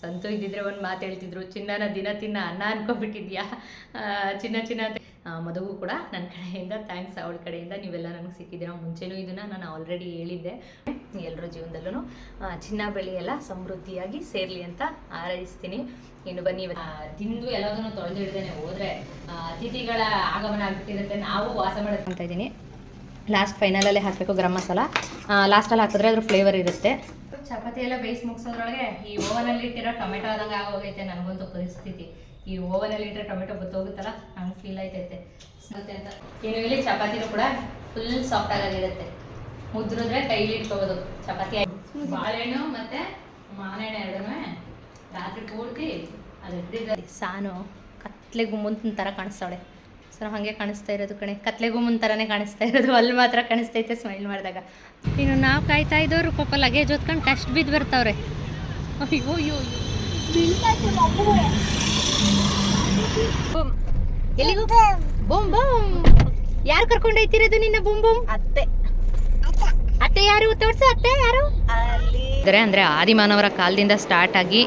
ಸಂತು ಇದ್ದಿದ್ರೆ ಒಂದು ಮಾತು ಹೇಳ್ತಿದ್ರು ಚಿನ್ನನ ದಿನ ತಿನ್ನ ಅನ್ನ ಅನ್ಕೊಬಿಟ್ಟಿದ್ಯಾ ಚಿನ್ನ ಚಿನ್ನ ಆ, ಕೂಡ ನನ್ನ ಕಡೆಯಿಂದ ಥ್ಯಾಂಕ್ಸ್ ಅವಳ ಕಡೆಯಿಂದ ನೀವೆಲ್ಲ ನನಗೆ ಸಿಕ್ಕಿದ್ದೀರಾ. ಮುಂಚೆನೂ ಇದನ್ನು ನಾನು ಆಲ್ರೆಡಿ ಹೇಳಿದ್ದೆ. ಎಲ್ಲರ ಜೀವನದಲ್ಲೂ ಚಿನ್ನ ಬೆಳೆ ಎಲ್ಲ ಸಮೃದ್ಧಿಯಾಗಿ ಸೇರಲಿ ಅಂತ ಆರೈಸ್ತೀನಿ. ಇನ್ನು ಬನ್ನಿ ತಿಂದು ಎಲ್ಲದನ್ನು ತೊಳೆದು ಹಿಡ್ದೇನೆ ಹೋದ್ರೆ ಅತಿಥಿಗಳ ಆಗಮನ ಆಗ್ಬಿಟ್ಟಿರುತ್ತೆ. ನಾವು ವಾಸ ಮಾಡೋದು ಅಂತ ಇದ್ದೀನಿ. ಲಾಸ್ಟ್ ಫೈನಲಲ್ಲೇ ಹಾಕಬೇಕು ಗರಂ ಮಸಾಲ. ಲಾಸ್ಟಲ್ಲಿ ಹಾಕಿದ್ರೆ ಅದ್ರ ಫ್ಲೇವರ್ ಇರುತ್ತೆ. ಚಪಾತಿ ಎಲ್ಲ ಬೇಯಿಸಿ ಮುಗಿಸೋದ್ರೊಳಗೆ ಈ ಓವನಲ್ಲಿ ಇಟ್ಟಿರೋ ಟೊಮೆಟೊ ಆದಂಗೆ ಆಗೋಗೈತೆ ನನಗಂತೂ ಪರಿಸ್ಥಿತಿ. ಈ ಓವನಲ್ಲಿ ಇಟ್ಟರೆ ಟೊಮೆಟೊ ಬತ್ತೋಗುತ್ತಲ್ಲ, ಹಂಗೆ ಫೀಲ್ ಆಯ್ತೈತೆ. ಅಂತ. ಇನ್ನು ಇಲ್ಲಿ ಚಪಾತಿನೂ ಕೂಡ ಫುಲ್ ಸಾಫ್ಟ್ ಆಗಿರುತ್ತೆ ಮುದ್ರಿದ್ರೆ ಕೈಲಿ ಇಟ್ಕೋಬೋದು. ಚಪಾತಿ ಬಾಳೆಹಣ್ಣು ಮತ್ತೆ ಮಾನೆಣ್ಣೆ ಎರಡೂ ರಾತ್ರಿ ಪೂರ್ತಿ ಅದು ಸಾನು ಕತ್ಲೆ ಗುಮ್ಮಂತ ಥರ ಕಾಣಿಸ್ತಾವಳೆ. ಸೊ ಹಾಗೆ ಕಾಣಿಸ್ತಾ ಇರೋದು ಕಣೆ. ಕತ್ಲೆಗೂ ಮುಂತರನೇ ಕಾಣಿಸ್ತಾ ಇರೋದು. ಅಲ್ಲಿ ಮಾತ್ರ ಕಾಣಿಸ್ತೈತೆ ಸ್ಮೈಲ್ ಮಾಡಿದಾಗ. ಇನ್ನು ನಾವು ಕಾಯ್ತಾ ಇದ್ದವರು ಪಾಪ ಲಗೇಜ್ ಹೊತ್ಕೊಂಡು ಕಷ್ಟ ಬಿದ್ದು ಬರ್ತಾವ್ರೆ. ಅಯ್ಯೋ ಅಯ್ಯೋ. ಎಲ್ಲಿಗೂ? Boom boom. ಯಾರು ಕರ್ಕೊಂಡು ಹೋಯ್ತಿರೋದು ನಿನ್ನ ಬೂಮ್ ಬೂಮ್? ಅತ್ತೆ. ಅತ್ತೆ ಯಾರು? ತೋರ್ಸು ಅತ್ತೆ ಯಾರು? ಅಂದರೆ ಅಂದರೆ ಆದಿಮಾನವರ ಕಾಲದಿಂದ ಸ್ಟಾರ್ಟ್ ಆಗಿ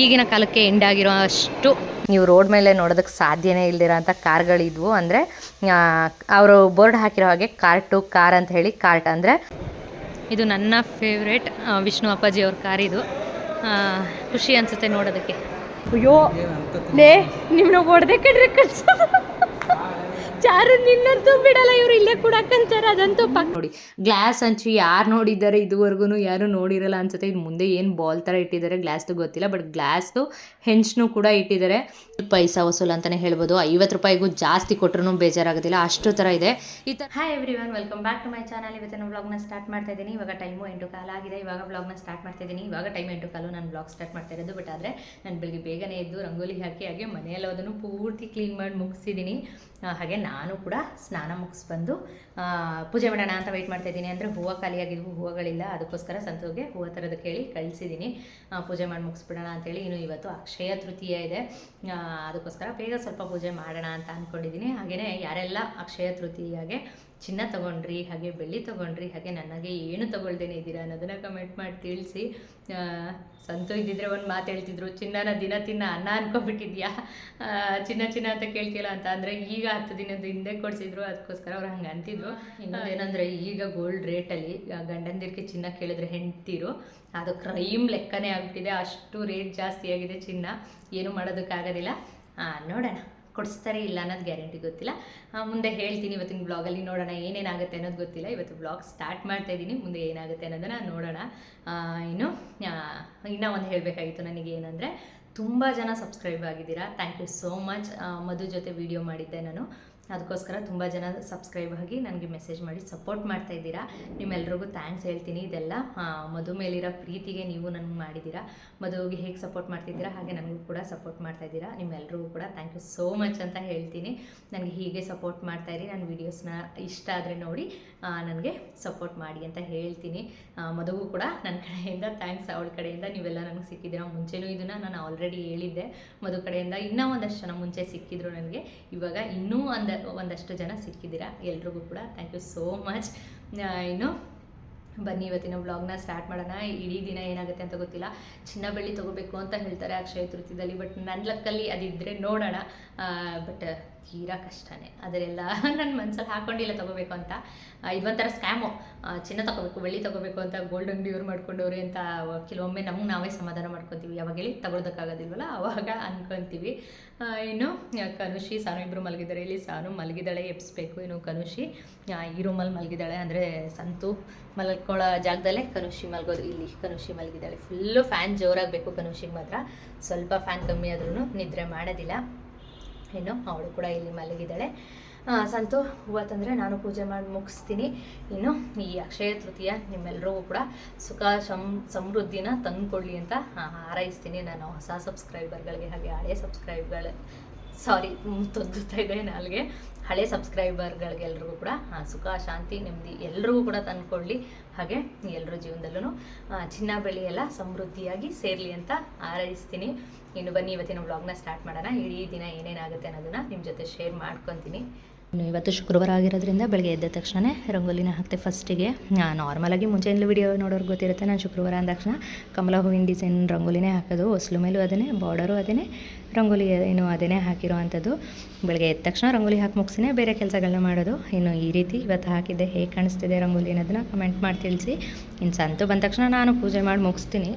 ಈಗಿನ ಕಾಲಕ್ಕೆ ಎಂಡ್ ಆಗಿರೋ ಅಷ್ಟು ನೀವು ರೋಡ್ ಮೇಲೆ ನೋಡೋದಕ್ಕೆ ಸಾಧ್ಯನೇ ಇಲ್ದಿರೋಂಥ ಕಾರ್ಗಳಿದ್ವು ಅಂದರೆ ಅವರು ಬೋರ್ಡ್ ಹಾಕಿರೋ ಹಾಗೆ ಕಾರ್ ಟು ಕಾರ್ ಅಂತ ಹೇಳಿ ಕಾರ್ಟ್ ಅಂದರೆ ಇದು ನನ್ನ ಫೇವ್ರೇಟ್ ವಿಷ್ಣು ಅಪ್ಪಾಜಿ ಅವ್ರ ಕಾರ್ ಇದು. ಖುಷಿ ಅನಿಸುತ್ತೆ ನೋಡೋದಕ್ಕೆ. ಅಯ್ಯೋ ಲೇ ನಿಮ್ಮನ್ನ ಹೊಡೆದೇ ಕಣ್ರಿ ಕಳ್ಸೋದು ಚಾರು ನಿನ್ನಂತೂ ಬಿಡಲ್ಲ ಇವ್ರು ಇಲ್ಲೇ ಕುಡಕಂತಾರೆ ಅದಂತೂ ಪಕ್ಕ ನೋಡಿ ಗ್ಲಾಸ್ ಹಂಚಿ ಯಾರು ನೋಡಿದ್ದಾರೆ ಇದುವರೆಗೂ ಯಾರು ನೋಡಿರಲ್ಲ ಅನ್ಸುತ್ತೆ. ಇದು ಮುಂದೆ ಏನು ಬಾಲ್ ಥರ ಇಟ್ಟಿದ್ದಾರೆ ಗ್ಲಾಸ್ದು ಗೊತ್ತಿಲ್ಲ ಬಟ್ ಗ್ಲಾಸ್ದು ಹೆಂಚ್ನು ಕೂಡ ಇಟ್ಟಿದ್ದಾರೆ. ಪೈಸಾ ವಸೂಲ್ ಅಂತಲೇ ಹೇಳ್ಬೋದು. ಐವತ್ತು ರೂಪಾಯಿಗೂ ಜಾಸ್ತಿ ಕೊಟ್ಟರು ಬೇಜಾರಾಗೋದಿಲ್ಲ ಅಷ್ಟು ಥರ ಇದೆ. ಈ ಥರ hi everyone welcome back to my channel ಇವತ್ತಿನ ವ್ಲಾಗ್ನ ಸ್ಟಾರ್ಟ್ ಮಾಡ್ತಾ ಇದ್ದೀನಿ. ಇವಾಗ ಟೈಮು ಎಂಟು ಕಾಲ ಆಗಿದೆ. ಇವಾಗ ವ್ಲಾಗ್ನ ಸ್ಟಾರ್ಟ್ ಮಾಡ್ತಾ ಇದ್ದೀನಿ. ಇವಾಗ ಟೈಮ್ ಎಂಟು ಕಾಲು ನಾನು ವ್ಲಾಗ್ ಸ್ಟಾರ್ಟ್ ಮಾಡ್ತಾ ಇರೋದು ಬಟ್ ಆದರೆ ನಾನು ಬೆಳಿಗ್ಗೆ ಬೇಗನೆ ಎದ್ದು ರಂಗೋಲಿ ಹಾಕಿ ಹಾಗೆ ಮನೆಯಲ್ಲೋದನ್ನು ಪೂರ್ತಿ ಕ್ಲೀನ್ ಮಾಡಿ ಮುಗಿಸಿದ್ದೀನಿ. ಹಾಗೆ ನಾನು ಕೂಡ ಸ್ನಾನ ಮುಗಿಸ್ಬಂದು ಬಂದು ಪೂಜೆ ಮಾಡೋಣ ಅಂತ ವೆಯ್ಟ್ ಮಾಡ್ತಾ ಇದ್ದೀನಿ. ಅಂದರೆ ಹೂವು ಖಾಲಿಯಾಗಿದ್ವು ಹೂವುಗಳಿಲ್ಲ. ಅದಕ್ಕೋಸ್ಕರ ಸಂತೋಗೆ ಹೂವು ಥರದ ಕೇಳಿ ಕಳಿಸಿದ್ದೀನಿ. ಪೂಜೆ ಮಾಡಿ ಮುಗಿಸ್ಬಿಡೋಣ ಅಂತೇಳಿ ಇನ್ನು ಇವತ್ತು ಅಕ್ಷಯ ತೃತೀಯ ಇದೆ. ಅದಕ್ಕೋಸ್ಕರ ಬೇಗ ಸ್ವಲ್ಪ ಪೂಜೆ ಮಾಡೋಣ ಅಂತ ಅಂದ್ಕೊಂಡಿದ್ದೀನಿ ಹಾಗೆಯೇ ಯಾರೆಲ್ಲ ಅಕ್ಷಯ ತೃತೀಯಾಗೆ ಚಿನ್ನ ತಗೊಂಡ್ರಿ ಹಾಗೆ ಬೆಳ್ಳಿ ತಗೊಂಡ್ರಿ ಹಾಗೆ ನನಗೆ ಏನು ತಗೊಳ್ದೇನೆ ಇದ್ದೀರಾ ಅನ್ನೋದನ್ನು ಕಮೆಂಟ್ ಮಾಡಿ ತಿಳಿಸಿ. ಸಂತು ಇದ್ದಿದ್ರೆ ಒಂದು ಮಾತು ಹೇಳ್ತಿದ್ರು ಚಿನ್ನನ ದಿನ ತಿನ್ನ ಅನ್ನ ಅನ್ಕೊಬಿಟ್ಟಿದ್ಯಾ ಚಿನ್ನ ಚಿನ್ನ ಅಂತ ಕೇಳ್ತಿಲ್ಲ ಅಂತ ಅಂದರೆ ಈಗ ಹತ್ತು ದಿನದ ಹಿಂದೆ ಕೊಡಿಸಿದ್ರು ಅದಕ್ಕೋಸ್ಕರ ಅವ್ರು ಹಂಗೆ ಅಂತಿದ್ರು. ಇನ್ನೊಂದೇನಂದರೆ ಈಗ ಗೋಲ್ಡ್ ರೇಟಲ್ಲಿ ಗಂಡಂದಿರಿಗೆ ಚಿನ್ನ ಕೇಳಿದ್ರೆ ಹೆಂಡ್ತಿರು ಅದು ಕ್ರೈಮ್ ಲೆಕ್ಕನೇ ಆಗ್ಬಿಟ್ಟಿದೆ ಅಷ್ಟು ರೇಟ್ ಜಾಸ್ತಿ ಆಗಿದೆ ಚಿನ್ನ ಏನು ಮಾಡೋದಕ್ಕಾಗೋದಿಲ್ಲ. ನೋಡೋಣ. ಕೊಡಿಸ್ತಾರೆ ಇಲ್ಲ ಅನ್ನೋದು ಗ್ಯಾರಂಟಿ ಗೊತ್ತಿಲ್ಲ. ಮುಂದೆ ಹೇಳ್ತೀನಿ ಇವತ್ತಿನ ಬ್ಲಾಗಲ್ಲಿ ನೋಡೋಣ ಏನೇನಾಗುತ್ತೆ ಅನ್ನೋದು ಗೊತ್ತಿಲ್ಲ. ಇವತ್ತು ಬ್ಲಾಗ್ ಸ್ಟಾರ್ಟ್ ಮಾಡ್ತಾ ಇದ್ದೀನಿ, ಮುಂದೆ ಏನಾಗುತ್ತೆ ಅನ್ನೋದನ್ನು ನೋಡೋಣ. ಇನ್ನು ಇನ್ನೂ ಒಂದು ಹೇಳಬೇಕಾಗಿತ್ತು ನನಗೆ ಏನಂದರೆ, ತುಂಬ ಜನ ಸಬ್ಸ್ಕ್ರೈಬ್ ಆಗಿದ್ದೀರಾ. Thank you so much Madhu ಜೊತೆ ವಿಡಿಯೋ ಮಾಡಿದ್ದೆ ನಾನು. ಅದಕ್ಕೋಸ್ಕರ ತುಂಬ ಜನ ಸಬ್ಸ್ಕ್ರೈಬ್ ಆಗಿ ನನಗೆ ಮೆಸೇಜ್ ಮಾಡಿ ಸಪೋರ್ಟ್ ಮಾಡ್ತಾ ಇದ್ದೀರಾ. ನಿಮ್ಮೆಲ್ರಿಗೂ ಥ್ಯಾಂಕ್ಸ್ ಹೇಳ್ತೀನಿ. ಇದೆಲ್ಲ ಮಧು ಮೇಲಿರೋ ಪ್ರೀತಿಗೆ ನೀವು ನನಗೆ ಮಾಡಿದ್ದೀರಾ. ಮಧುವಿಗೆ ಹೇಗೆ ಸಪೋರ್ಟ್ ಮಾಡ್ತಿದ್ದೀರಾ ಹಾಗೆ ನನಗೂ ಕೂಡ ಸಪೋರ್ಟ್ ಮಾಡ್ತಾ ಇದ್ದೀರಾ. ನಿಮ್ಮೆಲ್ರಿಗೂ ಕೂಡ ಥ್ಯಾಂಕ್ ಯು ಸೋ ಮಚ್ ಅಂತ ಹೇಳ್ತೀನಿ. ನನಗೆ ಹೀಗೆ ಸಪೋರ್ಟ್ ಮಾಡ್ತಾ ಇರಿ. ನನ್ನ ವೀಡಿಯೋಸ್ನ ಇಷ್ಟ ಆದರೆ ನೋಡಿ ನನಗೆ ಸಪೋರ್ಟ್ ಮಾಡಿ ಅಂತ ಹೇಳ್ತೀನಿ. ಆ, ಕೂಡ ನನ್ನ ಕಡೆಯಿಂದ ಥ್ಯಾಂಕ್ಸ್ ಅವಳ ಕಡೆಯಿಂದ ನೀವೆಲ್ಲ ನನಗೆ ಸಿಕ್ಕಿದ್ದೀರಾ. ಮುಂಚೆನೂ ಇದನ್ನು ನಾನು ಆಲ್ರೆಡಿ ಹೇಳಿದ್ದೆ. ಮಧು ಕಡೆಯಿಂದ ಇನ್ನೂ ಒಂದಷ್ಟು ಜನ ಮುಂಚೆ ಸಿಕ್ಕಿದ್ರು ನನಗೆ. ಇವಾಗ ಇನ್ನೂ ಒಂದ ಒಂದಷ್ಟು ಜನ ಸಿಕ್ಕಿದ್ದೀರಾ ಎಲ್ರಿಗೂ ಕೂಡ. ಥ್ಯಾಂಕ್ ಯು ಸೋ ಮಚ್ ಇನ್ನು ಬನ್ನಿ ಇವತ್ತಿನ ಬ್ಲಾಗ್ನ ಸ್ಟಾರ್ಟ್ ಮಾಡೋಣ. ಇಡೀ ದಿನ ಏನಾಗುತ್ತೆ ಅಂತ ಗೊತ್ತಿಲ್ಲ. ಚಿನ್ನ ಬೆಳ್ಳಿ ತೊಗೋಬೇಕು ಅಂತ ಹೇಳ್ತಾರೆ ಅಕ್ಷಯ ತೃತೀಯದಲ್ಲಿ ಬಟ್ ನನ್ನ ಲಕ್ಕಲ್ಲಿ ಅದಿದ್ದರೆ ನೋಡೋಣ. ಬಟ್ ತೀರಾ ಕಷ್ಟನೇ. ಅದರೆಲ್ಲ ನನ್ನ ಮನಸ್ಸಲ್ಲಿ ಹಾಕೊಂಡಿಲ್ಲ ತಗೋಬೇಕು ಅಂತ. ಇದೊಂಥರ ಸ್ಕ್ಯಾಮು. ಚಿನ್ನ ತಗೋಬೇಕು ಬೆಳ್ಳಿ ತಗೋಬೇಕು ಅಂತ ಗೋಲ್ಡ್ ಅಂಗಡಿಯವ್ರು ಮಾಡ್ಕೊಂಡವ್ರೆ ಅಂತ ಕೆಲವೊಮ್ಮೆ ನಮ್ಗೆ ನಾವೇ ಸಮಾಧಾನ ಮಾಡ್ಕೊತೀವಿ. ಯಾವಾಗ ಹೇಳಿ ತಗೊಳ್ದಕ್ಕಾಗೋದಿಲ್ವಲ್ಲ ಅವಾಗ ಅನ್ಕೊತೀವಿ. ಆ, ಇನ್ನು ಕನುಷಿ ಸಾನು ಇಬ್ಬರು ಮಲಗಿದ್ದಾರೆ. ಇಲ್ಲಿ ಸಾನು ಮಲಗಿದಾಳೆ ಎಪ್ಸ್ಬೇಕು ಇನ್ನು ಕನುಷಿ ಈ ರೂಮಲ್ಲಿ ಮಲಗಿದ್ದಾಳೆ. ಅಂದರೆ ಸಂತು ಮಲ್ಕೊಳ್ಳೋ ಜಾಗದಲ್ಲೇ ಕನುಷಿ ಮಲಗೋದು. ಇಲ್ಲಿ ಕನುಷಿ ಮಲಗಿದ್ದಾಳೆ. ಫುಲ್ಲು ಫ್ಯಾನ್ ಜೋರಾಗಬೇಕು ಕನುಷಿಗೆ ಮಾತ್ರ. ಸ್ವಲ್ಪ ಫ್ಯಾನ್ ಕಮ್ಮಿ ಆದ್ರೂ ನಿದ್ರೆ ಮಾಡೋದಿಲ್ಲ. ಇನ್ನು ಅವಳು ಕೂಡ ಇಲ್ಲಿ ಮಲಗಿದ್ದಾಳೆ. ಸಂತು ಹೂವು ತಂದರೆ ನಾನು ಪೂಜೆ ಮಾಡಿ ಮುಗಿಸ್ತೀನಿ. ಇನ್ನು ಈ ಅಕ್ಷಯ ತೃತೀಯ ನಿಮ್ಮೆಲ್ಲರಿಗೂ ಕೂಡ ಸುಖ ಸಮ್ ಸಮೃದ್ಧಿನ ತಂದುಕೊಳ್ಳಿ ಅಂತ ಹಾರೈಸ್ತೀನಿ. ನಾನು ಹೊಸ ಸಬ್ಸ್ಕ್ರೈಬರ್ಗಳಿಗೆ ಹಾಗೆ ಹಳೆ ಸಬ್ಸ್ಕ್ರೈಬ್ಗಳ ಸಾರಿ ತೊದ್ದುತ್ತಾ ಇದೆ ನಾಲ್ಗೆ. ಹಳೆ ಸಬ್ಸ್ಕ್ರೈಬರ್ಗಳಿಗೆಲ್ರಿಗೂ ಕೂಡ ಸುಖ, ಶಾಂತಿ, ನೆಮ್ಮದಿ ಎಲ್ರಿಗೂ ಕೂಡ ತಂದ್ಕೊಳ್ಳಿ. ಹಾಗೆ ಎಲ್ಲರ ಜೀವನದಲ್ಲೂ ಚಿನ್ನ ಬೆಳೆ ಎಲ್ಲ ಸಮೃದ್ಧಿಯಾಗಿ ಸೇರಲಿ ಅಂತ ಹಾರೈಸ್ತೀನಿ ಇನ್ನು ಬನ್ನಿ, ಇವತ್ತಿನ ವ್ಲಾಗ್ನ ಸ್ಟಾರ್ಟ್ ಮಾಡೋಣ. ಇಡೀ ದಿನ ಏನೇನಾಗುತ್ತೆ ಅನ್ನೋದನ್ನ ನಿಮ್ಮ ಜೊತೆ ಶೇರ್ ಮಾಡ್ಕೊತೀನಿ. ಇವತ್ತು ಶುಕ್ರವಾರ ಆಗಿರೋದ್ರಿಂದ ಬೆಳಗ್ಗೆ ಎದ್ದ ತಕ್ಷಣ ರಂಗೋಲಿನ ಹಾಕ್ತೆ ಫಸ್ಟಿಗೆ. ನಾರ್ಮಲಾಗಿ ಮುಂಚೆಯಿಂದ ವಿಡಿಯೋ ನೋಡೋರು ಗೊತ್ತಿರುತ್ತೆ, ನಾನು ಶುಕ್ರವಾರ ಅಂದ ತಕ್ಷಣ ಕಮಲ ಹೂವಿನ ಡಿಸೈನ್ ರಂಗೋಲಿನೇ ಹಾಕೋದು, ಹೊಸ್ಲು ಮೇಲೂ ಅದನ್ನೇ ಬಾರ್ಡರು ಅದೇ ರಂಗೋಲಿ ಏನು ಅದೇ ಹಾಕಿರೋ ಅಂಥದ್ದು ಬೆಳಗ್ಗೆ ಎದ್ದ ತಕ್ಷಣ ರಂಗೋಲಿ ಹಾಕಿ ಮುಗಿಸಿನೇ ಬೇರೆ ಕೆಲಸಗಳನ್ನ ಮಾಡೋದು. ಇನ್ನು ಈ ರೀತಿ ಇವತ್ತು ಹಾಕಿದ್ದೆ, ಹೇಗೆ ಕಾಣಿಸ್ತಿದೆ ರಂಗೋಲಿ ಅನ್ನೋದನ್ನ ಕಮೆಂಟ್ ಮಾಡಿ ತಿಳಿಸಿ. ಇನ್ನು ಸಂತು ಬಂದ ತಕ್ಷಣ ನಾನು ಪೂಜೆ ಮಾಡಿ ಮುಗಿಸ್ತೀನಿ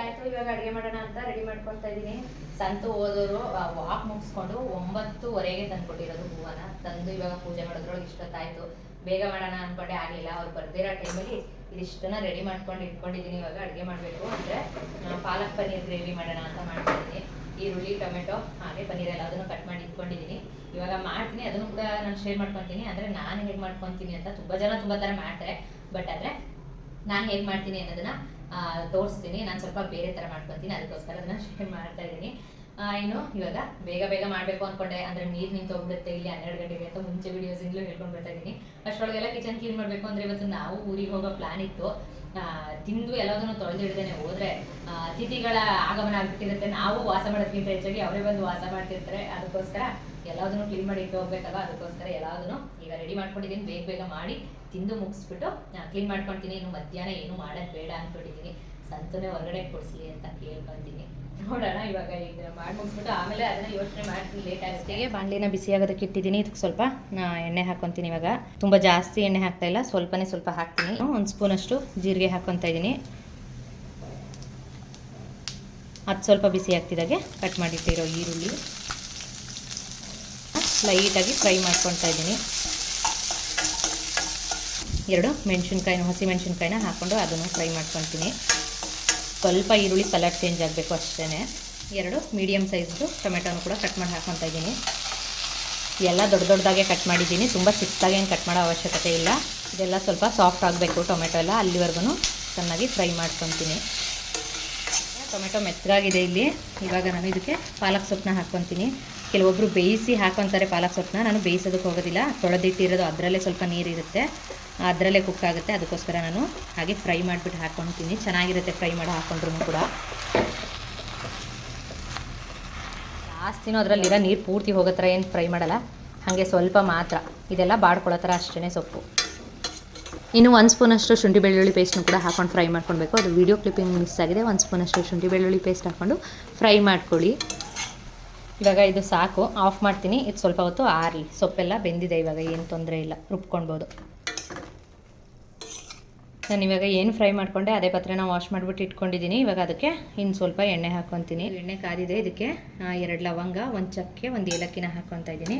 ಆಯ್ತು ಇವಾಗ ಅಡುಗೆ ಮಾಡೋಣ ಅಂತ ರೆಡಿ ಮಾಡ್ಕೊಳ್ತಾ ಇದ್ದೀನಿ. ಸಂತು ಓದೋರು ವಾಕ್ ಮುಗಿಸ್ಕೊಂಡು ಒಂಬತ್ತುವರೆಗೆ ತಂದ್ಕೊಟ್ಟಿರೋದು ಹೂವನ್ನ ತಂದು ಇವಾಗ ಪೂಜೆ ಮಾಡೋದ್ರೊಳಗೆ ಇಷ್ಟೊತ್ತಾಯ್ತು. ಬೇಗ ಮಾಡೋಣ ಅನ್ಕೊಂಡೆ ಆಗಲಿಲ್ಲ. ಅವ್ರು ಬರ್ದಿರೋ ಟೈಮಲ್ಲಿ ಇದಿಷ್ಟನ್ನ ರೆಡಿ ಮಾಡ್ಕೊಂಡು ಇಟ್ಕೊಂಡಿದ್ದೀನಿ ಇವಾಗ. ಅಡುಗೆ ಮಾಡಬೇಕು ಅಂದರೆ ಪಾಲಕ್ ಪನ್ನೀರ್ ಗ್ರೇವಿ ಮಾಡೋಣ ಅಂತ ಮಾಡ್ತಾ ಇದ್ದೀನಿ ಈರುಳ್ಳಿ, ಟೊಮೆಟೊ, ಹಾಗೆ ಪನ್ನೀರ್ ಎಲ್ಲ ಅದನ್ನು ಕಟ್ ಮಾಡಿ ಇಟ್ಕೊಂಡಿದ್ದೀನಿ. ಇವಾಗ ಮಾಡ್ತೀನಿ. ಅದನ್ನು ಕೂಡ ನಾನು ಶೇರ್ ಮಾಡ್ಕೊತೀನಿ. ಅಂದರೆ ನಾನು ಹೇಗೆ ಮಾಡ್ಕೊತೀನಿ ಅಂತ ತುಂಬ ಜನ ತುಂಬ ಥರ ಮಾಡ್ತಾರೆ. ಬಟ್ ಆದರೆ ನಾನು ಹೇಗೆ ಮಾಡ್ತೀನಿ ಅನ್ನೋದನ್ನ ತೋರಿಸ್ತೀನಿ. ನಾನು ಸ್ವಲ್ಪ ಬೇರೆ ಥರ ಮಾಡ್ಕೊತೀನಿ. ಅದಕ್ಕೋಸ್ಕರ ಅದನ್ನ ಶೇರ್ ಮಾಡ್ತಾ ಇದ್ದೀನಿ. ಏನು ಇವಾಗ ಬೇಗ ಬೇಗ ಮಾಡಬೇಕು ಅನ್ಕೊಂಡೆ. ಅಂದ್ರೆ ನೀರು ನಿಂತು ಹೋಗ್ಬಿಡುತ್ತೆ ಇಲ್ಲಿ ಹನ್ನೆರಡು ಗಂಟೆಗೆ ಅಂತ ಮುಂಚೆ ವಿಡಿಯೋಸಿಂದಲೂ ಹೇಳ್ಕೊಂಡು ಬರ್ತಾ ಇದ್ದೀನಿ. ಅಷ್ಟರೊಳಗೆಲ್ಲ ಕಿಚನ್ ಕ್ಲೀನ್ ಮಾಡಬೇಕು ಅಂದ್ರೆ ಇವತ್ತು ನಾವು ಊರಿಗೆ ಹೋಗೋ ಪ್ಲಾನ್ ಇತ್ತು. ತಿಂದು ಎಲ್ಲದನ್ನು ತೊಳೆದಿಡ್ದೇನೆ ಹೋದ್ರೆ ಅತಿಥಿಗಳ ಆಗಮನ ಆಗ್ಬಿಟ್ಟಿರುತ್ತೆ. ನಾವು ವಾಸ ಮಾಡೋದಕ್ಕಿಂತ ಹೆಚ್ಚಾಗಿ ಅವರೇ ಬಂದು ವಾಸ ಮಾಡ್ತಿರ್ತಾರೆ. ಅದಕ್ಕೋಸ್ಕರ ಎಲ್ಲದನ್ನು ಕ್ಲೀನ್ ಮಾಡಿ ಇಟ್ಟು ಹೋಗ್ಬೇಕಲ್ಲ ಅದಕ್ಕೋಸ್ಕರ ಎಲ್ಲದನ್ನು ಈಗ ರೆಡಿ ಮಾಡ್ಕೊಂಡಿದ್ದೀನಿ. ಬೇಗ ಬೇಗ ಮಾಡಿ. ತಿಂದು ಮುಗಿಸ್ಬಿಟ್ಟು ಕ್ಲೀನ್ ಮಾಡ್ಕೊಳ್ತೀನಿ ಇನ್ನು ಮಧ್ಯಾಹ್ನ ಏನು ಮಾಡೋದು ಬೇಡ ಅಂದ್ಬಿಟ್ಟಿದ್ದೀನಿ ಸಂತನೇ ಹೊರಗಡೆ ಕೊಡಿಸ್ಲಿ ಅಂತ ಕೇಳ್ಕೊತೀನಿ ನೋಡೋಣ ಇವಾಗ ಈಗ ಮಾಡಿ ಮುಗಿಸ್ಬಿಟ್ಟು ಆಮೇಲೆ ಅದನ್ನ ಯೋಚನೆ ಮಾಡ್ತೀನಿ ಲೇಟ್ ಆಗುತ್ತೆ ಬಿಸಿ ಆಗೋದಕ್ಕೆ ಇಟ್ಟಿದ್ದೀನಿ. ಇದಕ್ಕೆ ಸ್ವಲ್ಪ ಎಣ್ಣೆ ಹಾಕೊತೀನಿ ಇವಾಗ. ತುಂಬ ಜಾಸ್ತಿ ಎಣ್ಣೆ ಹಾಕ್ತಾ ಇಲ್ಲ, ಸ್ವಲ್ಪನೇ ಸ್ವಲ್ಪ ಹಾಕ್ತೀನಿ. ಒಂದು ಸ್ಪೂನಷ್ಟು ಜೀರಿಗೆ ಹಾಕ್ಕೊತಾ ಇದ್ದೀನಿ ಅದು ಸ್ವಲ್ಪ ಬಿಸಿ ಆಗ್ತಿದ್ದಾಗೆ ಕಟ್ ಮಾಡಿಟ್ಟಿರೋ ಈರುಳ್ಳಿ. ಲೈಟಾಗಿ ಫ್ರೈ ಮಾಡ್ಕೊತಾ ಇದ್ದೀನಿ ಎರಡು ಮೆಣಸಿನ್ಕಾಯಿನ, ಹಸಿ ಮೆಣಸಿನ್ಕಾಯಿನ ಹಾಕ್ಕೊಂಡು ಅದನ್ನು ಫ್ರೈ ಮಾಡ್ಕೊತೀನಿ ಸ್ವಲ್ಪ ಈರುಳ್ಳಿ ಕಲರ್ ಚೇಂಜ್ ಆಗಬೇಕು ಅಷ್ಟೇ ಎರಡು ಮೀಡಿಯಮ್ ಸೈಜ್ದು ಟೊಮೆಟೊನು ಕೂಡ ಕಟ್ ಮಾಡಿ ಹಾಕ್ಕೊತಾ ಇದ್ದೀನಿ. ಎಲ್ಲ ದೊಡ್ಡ ದೊಡ್ಡದಾಗೆ ಕಟ್ ಮಾಡಿದ್ದೀನಿ. ತುಂಬ ಚಿಕ್ಕದಾಗಿ ಏನು ಕಟ್ ಮಾಡೋ ಅವಶ್ಯಕತೆ ಇಲ್ಲ. ಇದೆಲ್ಲ ಸ್ವಲ್ಪ ಸಾಫ್ಟ್ ಆಗಬೇಕು ಟೊಮೆಟೊ ಎಲ್ಲ. ಅಲ್ಲಿವರೆಗೂ ಚೆನ್ನಾಗಿ ಫ್ರೈ ಮಾಡ್ಕೊತೀನಿ ಟೊಮೆಟೊ ಮೆತ್ತಗಾಗಿದೆ ಇಲ್ಲಿ. ಇವಾಗ ನಾನು ಇದಕ್ಕೆ ಪಾಲಕ್ ಸೊಪ್ಪನ್ನ ಹಾಕ್ಕೊತೀನಿ ಕೆಲವೊಬ್ಬರು ಬೇಯಿಸಿ ಹಾಕೊತಾರೆ ಪಾಲಕ್ ಸೊಪ್ಪನ್ನ. ನಾನು ಬೇಯಿಸೋದಕ್ಕೆ ಹೋಗೋದಿಲ್ಲ. ತೊಳೆದಿಟ್ಟಿರೋದು ಅದರಲ್ಲೇ ಸ್ವಲ್ಪ ನೀರಿರುತ್ತೆ ಅದರಲ್ಲೇ ಕುಕ್ ಆಗುತ್ತೆ. ಅದಕ್ಕೋಸ್ಕರ ನಾನು ಹಾಗೆ ಫ್ರೈ ಮಾಡಿಬಿಟ್ಟು ಹಾಕ್ಕೊತೀನಿ ಚೆನ್ನಾಗಿರುತ್ತೆ ಫ್ರೈ ಮಾಡಿ ಹಾಕ್ಕೊಂಡ್ರು ಕೂಡ. ಜಾಸ್ತಿನೂ ಅದರಲ್ಲಿರೋ ನೀರು ಪೂರ್ತಿ ಹೋಗೋ ಥರ ಏನು ಫ್ರೈ ಮಾಡಲ್ಲ. ಹಾಗೆ ಸ್ವಲ್ಪ ಮಾತ್ರ. ಇದೆಲ್ಲ ಬಾಡ್ಕೊಳ್ಳೋ ಥರ ಅಷ್ಟೇ ಸೊಪ್ಪು. ಇನ್ನು ಒಂದು ಸ್ಪೂನಷ್ಟು ಶುಂಠಿ ಬೆಳ್ಳುಳ್ಳಿ ಪೇಸ್ಟ್ನು ಕೂಡ ಹಾಕೊಂಡು ಫ್ರೈ ಮಾಡ್ಕೊಳ್ಬೇಕು. ಅದು ವೀಡಿಯೋ ಕ್ಲಿಪ್ಪಿಂಗ್ ಮಿಸ್ ಆಗಿದೆ. ಒಂದು ಸ್ಪೂನಷ್ಟು ಶುಂಠಿ ಬೆಳ್ಳುಳ್ಳಿ ಪೇಸ್ಟ್ ಹಾಕ್ಕೊಂಡು ಫ್ರೈ ಮಾಡ್ಕೊಳ್ಳಿ. ಇವಾಗ ಇದು ಸಾಕು ಆಫ್ ಮಾಡ್ತೀನಿ. ಇದು ಸ್ವಲ್ಪ ಹೊತ್ತು ಆರಲಿ. ಸೊಪ್ಪೆಲ್ಲ ಬೆಂದಿದೆ ಇವಾಗ, ಏನು ತೊಂದರೆ ಇಲ್ಲ, ರುಬ್ಕೊಳ್ಬೋದು. ನಾನು ಇವಾಗ ಏನು ಫ್ರೈ ಮಾಡಿಕೊಂಡೆ, ಅದೇ ಪಾತ್ರೆನ ವಾಶ್ ಮಾಡಿಬಿಟ್ಟು ಇಟ್ಕೊಂಡಿದ್ದೀನಿ ಇವಾಗ ಅದಕ್ಕೆ ಇನ್ನು ಸ್ವಲ್ಪ ಎಣ್ಣೆ ಹಾಕ್ಕೊತೀನಿ ಎಣ್ಣೆ ಕಾದಿದೆ, ಇದಕ್ಕೆ ಎರಡು ಲವಂಗ, ಒಂದು ಚಕ್ಕೆ, ಒಂದು ಏಲಕ್ಕಿನ ಹಾಕ್ಕೊತಾ ಇದ್ದೀನಿ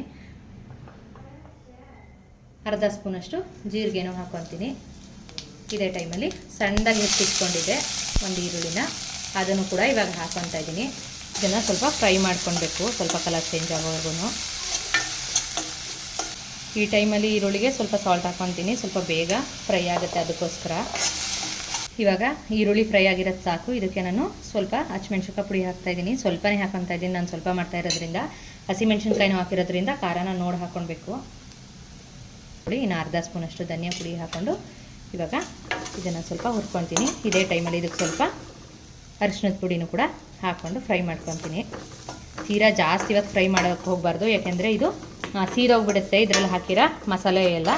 ಅರ್ಧ ಸ್ಪೂನಷ್ಟು ಜೀರಿಗೆನೂ ಹಾಕ್ಕೊತೀನಿ ಇದೇ ಟೈಮಲ್ಲಿ ಸಣ್ಣದಾಗಿ ಹೆಚ್ಚಿಟ್ಕೊಂಡಿದ್ದೆ ಒಂದು ಈರುಳ್ಳಿನ. ಅದನ್ನು ಕೂಡ ಇವಾಗ ಹಾಕ್ಕೊತಾ ಇದ್ದೀನಿ ಇದನ್ನು ಸ್ವಲ್ಪ ಫ್ರೈ ಮಾಡ್ಕೊಳ್ಬೇಕು. ಸ್ವಲ್ಪ ಕಲರ್ ಚೇಂಜ್ ಆಗೋವರೆಗೂ ಈ ಟೈಮಲ್ಲಿ ಈರುಳ್ಳಿಗೆ ಸ್ವಲ್ಪ ಸಾಲ್ಟ್ ಹಾಕ್ಕೊತೀನಿ. ಸ್ವಲ್ಪ ಬೇಗ ಫ್ರೈ ಆಗುತ್ತೆ ಅದಕ್ಕೋಸ್ಕರ. ಇವಾಗ ಈರುಳ್ಳಿ ಫ್ರೈ ಆಗಿರೋದು ಸಾಕು. ಇದಕ್ಕೆ ನಾನು ಸ್ವಲ್ಪ ಹಸಿಮೆಣ್ಸಿನ್ಕಾಯಿ ಪುಡಿ ಹಾಕ್ತಾ ಇದ್ದೀನಿ. ಸ್ವಲ್ಪನೇ ಹಾಕೊತಾ ಇದ್ದೀನಿ. ನಾನು ಸ್ವಲ್ಪ ಮಾಡ್ತಾ ಇರೋದ್ರಿಂದ, ಹಸಿಮೆಣ್ಸಿನ್ಕಾಯಿನೂ ಹಾಕಿರೋದ್ರಿಂದ ಖಾರನ ನೋಡಿ ಹಾಕ್ಕೊಳ್ಬೇಕು ಪುಡಿ ಇನ್ನು ಅರ್ಧ ಸ್ಪೂನಷ್ಟು ಧನಿಯಾ ಪುಡಿ ಹಾಕ್ಕೊಂಡು ಇವಾಗ ಇದನ್ನು ಸ್ವಲ್ಪ ಹುರ್ಕೊತೀನಿ. ಇದೇ ಟೈಮಲ್ಲಿ ಇದಕ್ಕೆ ಸ್ವಲ್ಪ ಅರಿಶಿಣದ ಪುಡಿನೂ ಕೂಡ ಹಾಕ್ಕೊಂಡು ಫ್ರೈ ಮಾಡ್ಕೊತೀನಿ. ತೀರಾ ಜಾಸ್ತಿ ಇವತ್ತು ಫ್ರೈ ಮಾಡೋಕ್ಕೆ ಹೋಗಬಾರ್ದು, ಯಾಕೆಂದರೆ ಇದು ಸೀದೋಗ್ಬಿಡುತ್ತೆ. ಇದರಲ್ಲಿ ಹಾಕಿರೋ ಮಸಾಲೆ ಎಲ್ಲ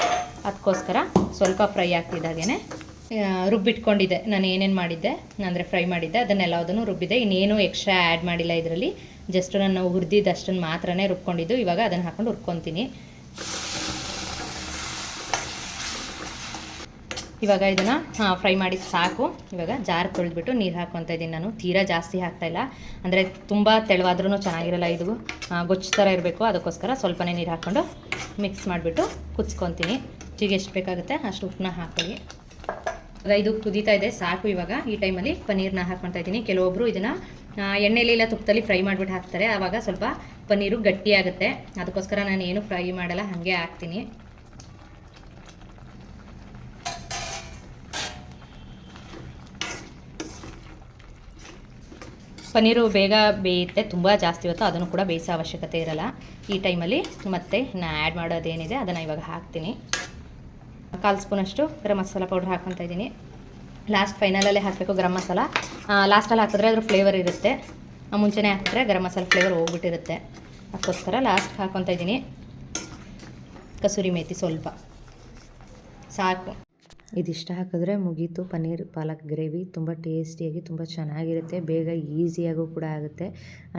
ಅದಕ್ಕೋಸ್ಕರ ಸ್ವಲ್ಪ ಫ್ರೈ ಆಗ್ತಿದ್ದಾಗೇ ರುಬ್ಬಿಟ್ಕೊಂಡಿದ್ದೆ. ನಾನು ಏನೇನು ಮಾಡಿದ್ದೆ, ಅಂದರೆ ಫ್ರೈ ಮಾಡಿದ್ದೆ ಅದನ್ನೆಲ್ಲದನ್ನು ರುಬ್ಬಿದ್ದೆ ಇನ್ನೇನು ಎಕ್ಸ್ಟ್ರಾ ಆ್ಯಡ್ ಮಾಡಿಲ್ಲ ಇದರಲ್ಲಿ. ಜಸ್ಟ್ ನಾನು ಹುರಿದಿದ್ದಷ್ಟನ್ನು ಮಾತ್ರನೇ ರುಬ್ಕೊಂಡಿದ್ದು. ಇವಾಗ ಅದನ್ನು ಹಾಕೊಂಡು ಹುರ್ಕೊತೀನಿ. ಇವಾಗ ಇದನ್ನು ಫ್ರೈ ಮಾಡಿ ಸಾಕು. ಇವಾಗ ಜಾರ್ ತೊಳೆದ್ಬಿಟ್ಟು ನೀರು ಹಾಕ್ಕೊತ ಇದ್ದೀನಿ ನಾನು. ತೀರಾ ಜಾಸ್ತಿ ಹಾಕ್ತಾಯಿಲ್ಲ ಅಂದರೆ ತುಂಬ ತೆಳುವಾದ್ರೂ ಚೆನ್ನಾಗಿರಲ್ಲ ಇದು. ಗೊಚ್ಚು ಥರ ಇರಬೇಕು. ಅದಕ್ಕೋಸ್ಕರ ಸ್ವಲ್ಪನೇ ನೀರು ಹಾಕ್ಕೊಂಡು ಮಿಕ್ಸ್ ಮಾಡಿಬಿಟ್ಟು ಕುದಿಸ್ಕೊತೀನಿ. ರುಚಿಗೆ ಎಷ್ಟು ಬೇಕಾಗುತ್ತೆ ಅಷ್ಟು ಉಪ್ಪನ್ನ ಹಾಕೊಳ್ಳಿ. ಇದು ಕುದೀತಾ ಇದೆ. ಸಾಕು ಇವಾಗ. ಈ ಟೈಮಲ್ಲಿ ಪನ್ನೀರ್ನ ಹಾಕ್ಕೊತಾ ಇದ್ದೀನಿ ಕೆಲವೊಬ್ಬರು ಇದನ್ನು ಎಣ್ಣೆಲಿ ಇಲ್ಲ ತುಪ್ಪದಲ್ಲಿ ಫ್ರೈ ಮಾಡಿಬಿಟ್ಟು ಹಾಕ್ತಾರೆ. ಆವಾಗ ಸ್ವಲ್ಪ ಪನ್ನೀರು ಗಟ್ಟಿಯಾಗುತ್ತೆ. ಅದಕ್ಕೋಸ್ಕರ ನಾನು ಏನು ಫ್ರೈ ಮಾಡಲ್ಲ, ಹಾಗೆ ಹಾಕ್ತೀನಿ. ಪನ್ನೀರು ಬೇಗ ಬೇಯುತ್ತೆ ತುಂಬ ಜಾಸ್ತಿ ಹೊತ್ತು ಅದನ್ನು ಕೂಡ ಬೇಯಿಸೋ ಅವಶ್ಯಕತೆ ಇರಲ್ಲ. ಈ ಟೈಮಲ್ಲಿ ಮತ್ತೆ ನಾನು ಆ್ಯಡ್ ಮಾಡೋದೇನಿದೆ ಅದನ್ನು ಇವಾಗ ಹಾಕ್ತೀನಿ. ಕಾಲು ಸ್ಪೂನಷ್ಟು ಗರಂ ಮಸಾಲ ಪೌಡ್ರ್ ಹಾಕ್ಕೊತಾ ಇದ್ದೀನಿ. ಲಾಸ್ಟ್ ಫೈನಲಲ್ಲೇ ಹಾಕಬೇಕು ಗರಂ ಮಸಾಲ. ಲಾಸ್ಟಲ್ಲಿ ಹಾಕಿದ್ರೆ ಅದ್ರ ಫ್ಲೇವರ್ ಇರುತ್ತೆ. ಮುಂಚೆನೇ ಹಾಕಿದ್ರೆ ಗರಂ ಮಸಾಲ ಫ್ಲೇವರ್ ಹೋಗ್ಬಿಟ್ಟಿರುತ್ತೆ. ಅದಕ್ಕೋಸ್ಕರ ಲಾಸ್ಟ್ ಹಾಕೊತಾ ಇದ್ದೀನಿ. ಕಸೂರಿ ಮೇಥಿ ಸ್ವಲ್ಪ. ಸಾಕು. ಇದಿಷ್ಟ ಹಾಕಿದ್ರೆ ಮುಗೀತು. ಪನ್ನೀರ್, ಪಾಲಕ್, ಗ್ರೇವಿ ತುಂಬ ಟೇಸ್ಟಿಯಾಗಿ ತುಂಬ ಚೆನ್ನಾಗಿರುತ್ತೆ. ಬೇಗ ಈಸಿಯಾಗೂ ಕೂಡ ಆಗುತ್ತೆ.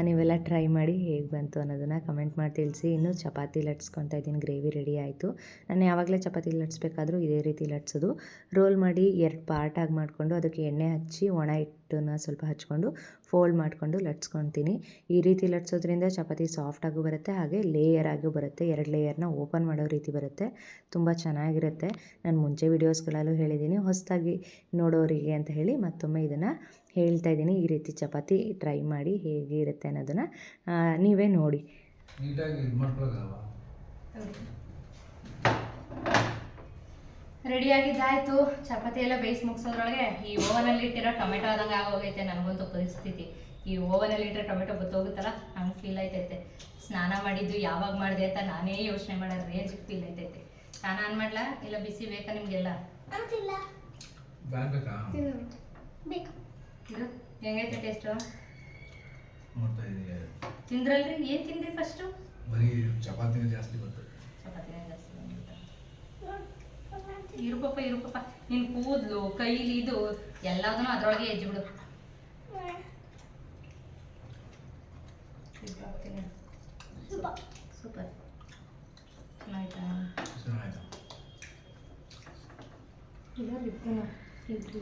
ನೀವೆಲ್ಲ ಟ್ರೈ ಮಾಡಿ ಹೇಗೆ ಬಂತು ಅನ್ನೋದನ್ನು ಕಮೆಂಟ್ ಮಾಡಿ ತಿಳಿಸಿ. ಇನ್ನು ಚಪಾತಿ ಲಟ್ಸ್ಕೊತಾ ಇದ್ದೀನಿ. ಗ್ರೇವಿ ರೆಡಿ ಆಯಿತು. ನಾನು ಯಾವಾಗಲೇ ಚಪಾತಿ ಲಟ್ಸ್ಬೇಕಾದ್ರೂ ಇದೇ ರೀತಿ ಲಟ್ಸೋದು. ರೋಲ್ ಮಾಡಿ ಎರಡು ಪಾರ್ಟಾಗಿ ಮಾಡಿಕೊಂಡು ಅದಕ್ಕೆ ಎಣ್ಣೆ ಹಚ್ಚಿ ಒಣ ಹಿಟ್ಟನ್ನು ಸ್ವಲ್ಪ ಹಚ್ಕೊಂಡು ಫೋಲ್ಡ್ ಮಾಡಿಕೊಂಡು ಲಟ್ಸ್ಕೊತೀನಿ ಈ ರೀತಿ ಲಟ್ಸೋದ್ರಿಂದ ಚಪಾತಿ ಸಾಫ್ಟಾಗೂ ಬರುತ್ತೆ ಹಾಗೆ ಲೇಯರ್ ಆಗೂ ಬರುತ್ತೆ. ಎರಡು ಲೇಯರ್ನ ಓಪನ್ ಮಾಡೋ ರೀತಿ ಬರುತ್ತೆ. ತುಂಬ ಚೆನ್ನಾಗಿರುತ್ತೆ. ನಾನು ಮುಂಚೆ ವೀಡಿಯೋಸ್ಗಳಲ್ಲೂ ಹೇಳಿದ್ದೀನಿ ಹೊಸದಾಗಿ ನೋಡೋರಿಗೆ ಅಂತ ಹೇಳಿ ಮತ್ತೊಮ್ಮೆ ಇದನ್ನು ಹೇಳ್ತಾ ಇದ್ದೀನಿ ಈ ರೀತಿ ಚಪಾತಿ ಟ್ರೈ ಮಾಡಿ ಹೇಗೆ ಇರುತ್ತೆ ಅನ್ನೋದನ್ನು ನೀವೇ ನೋಡಿ. ನೀಟಾಗಿ ರೆಡಿಯಾಗಿದ್ದಾಯಿತು. ಚಪಾತಿ ಎಲ್ಲ ಬೇಯಿಸಿ ಮುಗಿಸೋದ್ರೊಳಗೆ ಈ ಓವನಲ್ಲಿ ಇಟ್ಟಿರೋ ಟೊಮೆಟೊ ಆದಂಗೆ ಆಗೋಗೈತೆ ನನಗಂತೂ ಪರಿಸ್ಥಿತಿ. ಈ ಓವನಲ್ಲಿ ಇಟ್ಟರೆ ಟೊಮೆಟೊ ಬತ್ತೋಗುತ್ತಲ್ಲ ಹಂಗೆ ಫೀಲ್ ಆಯ್ತೈತೆ. ಸ್ನಾನ ಮಾಡಿದ್ದು ಯಾವಾಗ ಮಾಡಿದೆ ಅಂತ ನಾನೇ ಯೋಚನೆ ಮಾಡೋ ರೇಂಜ್ ಫೀಲ್ ಆಯ್ತೈತೆ. ಸ್ನಾನ ಆನ್ ಮಾಡ್ಲಾ? ಇಲ್ಲ ಬಿಸಿ ಬೇಕಾ ನಿಮಗೆಲ್ಲ? ಇದು ಹೆಂಗೈತೆ ಟೇಸ್ಟು ತಿಂದ್ರಲ್ರಿ? ಏನು ತಿಂದ್ರಿ ಫಸ್ಟು ಬರೀ ಚಪಾತಿನೇ ಜಾಸ್ತಿ ಬರ್ತದೆ. ಚಪಾತಿನೇ ಜಾಸ್ತಿ. ಇರುಪಪ್ಪ ಇರುಪಪ್ಪ. ನಿನ್ ಕೂದಲು ಕೈಲಿ ಇದು ಎಲ್ಲದನ್ನು ಅದ್ರೊಳಗೆ ಸೂಪರ್. ಚೆನ್ನಾಯ್ತಾ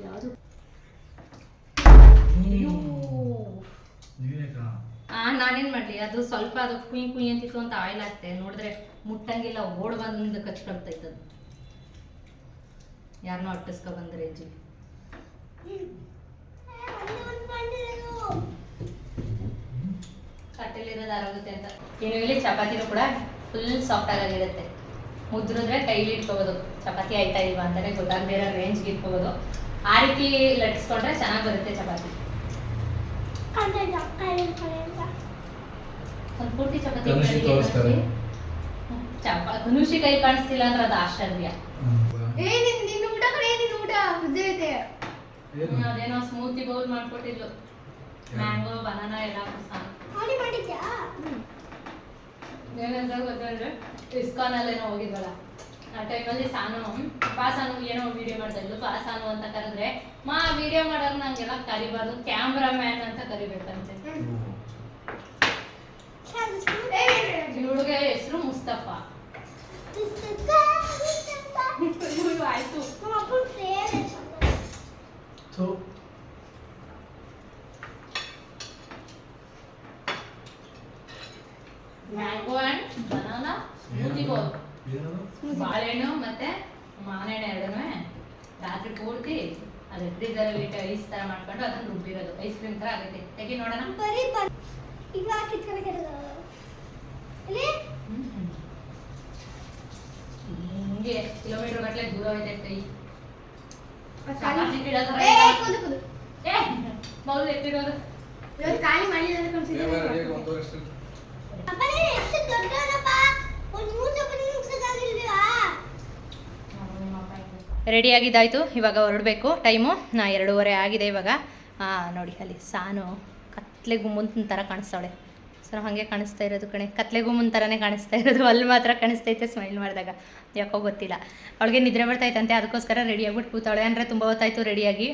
ಯಾವುದು? ನೀವೇನಕ್ಕ ಆ ನಾನೇನ್ ಮಾಡ್ಲಿ? ಅದು ಸ್ವಲ್ಪ ಅದು ಕುಯ್ ಕುಯ್ ಅಂತಿತ್ತು ಅಂತ ಆಯಿಲ್ ಹಾಕ್ತೆ. ನೋಡಿದ್ರೆ ಮುಟ್ಟಂಗಿಲ್ಲ ಓಡ್ ಬಂದು ಕಚ್ಕೊಳ್ತೈತದು ಅದು. ಯಾರನ್ನೋ ಅಟ್ಟಿಸ್ಕೊ ಬಂದ್ರೆ ಅಜ್ಜಿ. ಕಟ್ಟಲಿರೋದು ಆರೋಗುತ್ತೆ ಅಂತ. ಏನು ಇಲ್ಲಿ ಚಪಾತಿನೂ ಕೂಡ ಫುಲ್ ಸಾಫ್ಟ್ ಆಗಿರುತ್ತೆ ಮುದ್ರಿದ್ರೆ ಕೈಲಿ ಇಟ್ಕೋಬೋದು. ಚಪಾತಿ ಆಯ್ತಾ ಇಲ್ವಾ ಅಂತಾನೆ ಗೊತ್ತಾಗದೇ ಇರೋ ರೇಂಜ್ಗೆ ಇಟ್ಕೋಬೋದು. ಆ ರೀತಿ ಲಟ್ಸ್ಕೊಂಡ್ರೆ ಚೆನ್ನಾಗಿ ಬರುತ್ತೆ ಚಪಾತಿ. ಒಂದು ಪೂರ್ತಿ ಚಪಾತಿ ಧನುಷಿ ಕಾಣಿಸ್ತಿಲ್ಲ ಅಂದ್ರೆ ಅದು ಹ್ಮ್, ಚಪ ಧನುಷಿ ಊಟ ಕಾಣಿಸ್ತಿಲ್ಲ ಊಟ ಅದು ಇದೆ ಏನು? ಹ್ಮ್, ಅದೇನೋ ಸ್ಮೂತಿ ಬೌಲ್ ಮಾಡ್ಕೊಟ್ಟಿದ್ಲು. ಮ್ಯಾಂಗೋ ಬನಾನಾ ಎಲ್ಲ ಸಾಕು ಏನಂತ ಗೊತ್ತಂದ್ರೆ ಇಸ್ಕಾನ್ ಅಲ್ಲೇನೋ ಹೋಗಿದ್ವಲ್ಲ. ಆ ಟೈಮಲ್ಲಿ ಸಾನು ಪಾಸಾನು ಏನೋ ವಿಡಿಯೋ ಮಾಡ್ತಾ ಇದ್ಲು. ಬಾ ಅಂತ ಕರೆದ್ರೆ ಮಾ ವಿಡಿಯೋ ಮಾಡೋರು ನಂಗೆಲ್ಲ ಕರಿಬಾರ್ದು. ಕ್ಯಾಮ್ರಾ ಮ್ಯಾನ್ ಅಂತ ಕರಿಬೇಕಂತೆ. ಹುಡುಗ ಹೆಸರು ಮುಸ್ತಫಾ? ಆಯ್ತು so mango and banana smoothie bowl ಏನದು ಬಾಳೆಹಣ್ಣು ಮತ್ತೆ ಮಾವಿನಹಣ್ಣು ಎರಡೂ ರಾತ್ರಿ ಪೂರ್ತಿ ಅದು ಫ್ರೀಜರಲ್ಲಿ ಇಟ್ಟು ಐಸ್ ತರ ಮಾಡ್ಕೊಂಡು ಅದನ್ನ ರುಬ್ಬಿರೋದು. ಐಸ್ ಕ್ರೀಮ್ ತರ ಆಗುತ್ತೆ. ತೆಗಿ ನೋಡೋಣ? ಹಿಂಗೆ ಕಿಲೋಮೀಟರ್ ಗಟ್ಟಲೆ ದೂರ ಇದೆ ಕೈ ರೆಡಿ ಆಗಿದ್ದಾಯಿತು. ಇವಾಗ ಹೊರಡಬೇಕು. ಟೈಮು ನಾ ಎರಡೂವರೆ ಆಗಿದೆ ಇವಾಗ. ಆ, ನೋಡಿ ಅಲ್ಲಿ ಸಾನು ಕತ್ಲೆ ಗುಮ್ಮನ್ ತರ ಕಾಣಿಸ್ತಾವಳೆ. ಸೊ ಹಾಗೆ ಕಾಣಿಸ್ತಾ ಇರೋದು ಕಣೆ. ಕತ್ಲೆಗೂ ಥರನೇ ಕಾಣಿಸ್ತಾ ಇರೋದು. ಅಲ್ಲಿ ಮಾತ್ರ ಕಾಣಿಸ್ತೈತೆ ಸ್ಮೈಲ್ ಮಾಡಿದಾಗ. ಯಾಕೋ ಗೊತ್ತಿಲ್ಲ. ಅವಳಿಗೆ ನಿದ್ರೆ ಬರ್ತಾಯ್ತಂತೆ. ಅದಕ್ಕೋಸ್ಕರ ರೆಡಿ ಆಗ್ಬಿಟ್ಟು ಕೂತಾವಳೆ. ಅಂದರೆ ತುಂಬ ಹೊತ್ತಾಯಿತು ರೆಡಿಯಾಗಿ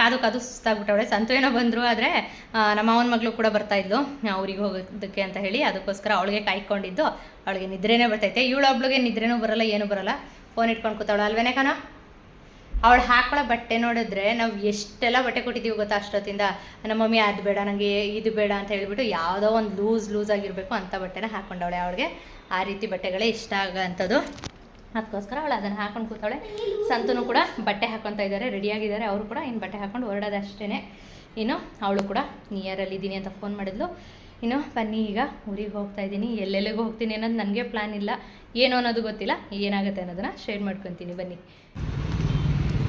ಕಾದು ಕಾದು ಸುಸ್ತಾಗ್ಬಿಟ್ಟವಳೆ. ಸಂತು ಏನೋ ಬಂದರು ಆದರೆ ನಮ್ಮ ಅವನ ಮಗಳು ಕೂಡ ಬರ್ತಾ ಇದ್ಲು. ಊರಿಗೆ ಹೋಗೋದಕ್ಕೆ ಅಂತ ಹೇಳಿ ಅದಕ್ಕೋಸ್ಕರ ಅವಳಿಗೆ ಕಾಯ್ಕೊಂಡಿದ್ದು. ಅವಳಿಗೆ ನಿದ್ರೆನೇ ಬರ್ತೈತೆ. ಇವಳು ಒಬ್ಳಿಗೆ ನಿದ್ರೆನೂ ಬರಲ್ಲ, ಏನೂ ಬರಲ್ಲ. ಫೋನ್ ಇಟ್ಕೊಂಡು ಕೂತಾವಳೆ. ಅಲ್ವೇನೆ ಕಣ? ಅವಳು ಹಾಕೊಳ್ಳೋ ಬಟ್ಟೆ ನೋಡಿದ್ರೆ ನಾವು ಎಷ್ಟೆಲ್ಲ ಬಟ್ಟೆ ಕೊಟ್ಟಿದ್ದೀವಿ ಗೊತ್ತಾ ಅಷ್ಟೊತ್ತಿಂದ, ನಮ್ಮ ಮಮ್ಮಿ ಅದು ಬೇಡ ನನಗೆ ಇದು ಬೇಡ ಅಂತ ಹೇಳಿಬಿಟ್ಟು ಯಾವುದೋ ಒಂದು ಲೂಸ್ ಲೂಸ್ ಆಗಿರಬೇಕು ಅಂಥ ಬಟ್ಟೆನ ಹಾಕೊಂಡವಳೆ. ಅವಳಿಗೆ ಆ ರೀತಿ ಬಟ್ಟೆಗಳೇ ಇಷ್ಟ ಆಗೋಂಥದ್ದು. ಅದಕ್ಕೋಸ್ಕರ ಅವಳು ಅದನ್ನು ಹಾಕೊಂಡು ಕೂತಾಳೆ ಸಂತನು ಕೂಡ ಬಟ್ಟೆ ಹಾಕೊತಾ ಇದ್ದಾರೆ ರೆಡಿಯಾಗಿದ್ದಾರೆ ಅವರು ಕೂಡ ಇನ್ನು ಬಟ್ಟೆ ಹಾಕೊಂಡು ಹೊರಡೋದಷ್ಟೇ ಇನ್ನು ಅವಳು ಕೂಡ ನಿಯರಲ್ಲಿ ಇದ್ದೀನಿ ಅಂತ ಫೋನ್ ಮಾಡಿದ್ಲು. ಇನ್ನು ಬನ್ನಿ, ಈಗ ಊರಿಗೆ ಹೋಗ್ತಾ ಇದ್ದೀನಿ. ಎಲ್ಲೆಲ್ಲಿಗೆ ಹೋಗ್ತೀನಿ ಅನ್ನೋದು ನನಗೆ ಪ್ಲ್ಯಾನ್ ಇಲ್ಲ. ಏನು ಅನ್ನೋದು ಗೊತ್ತಿಲ್ಲ. ಏನಾಗುತ್ತೆ ಅನ್ನೋದನ್ನು ಶೇರ್ ಮಾಡ್ಕೊತೀನಿ. ಬನ್ನಿ.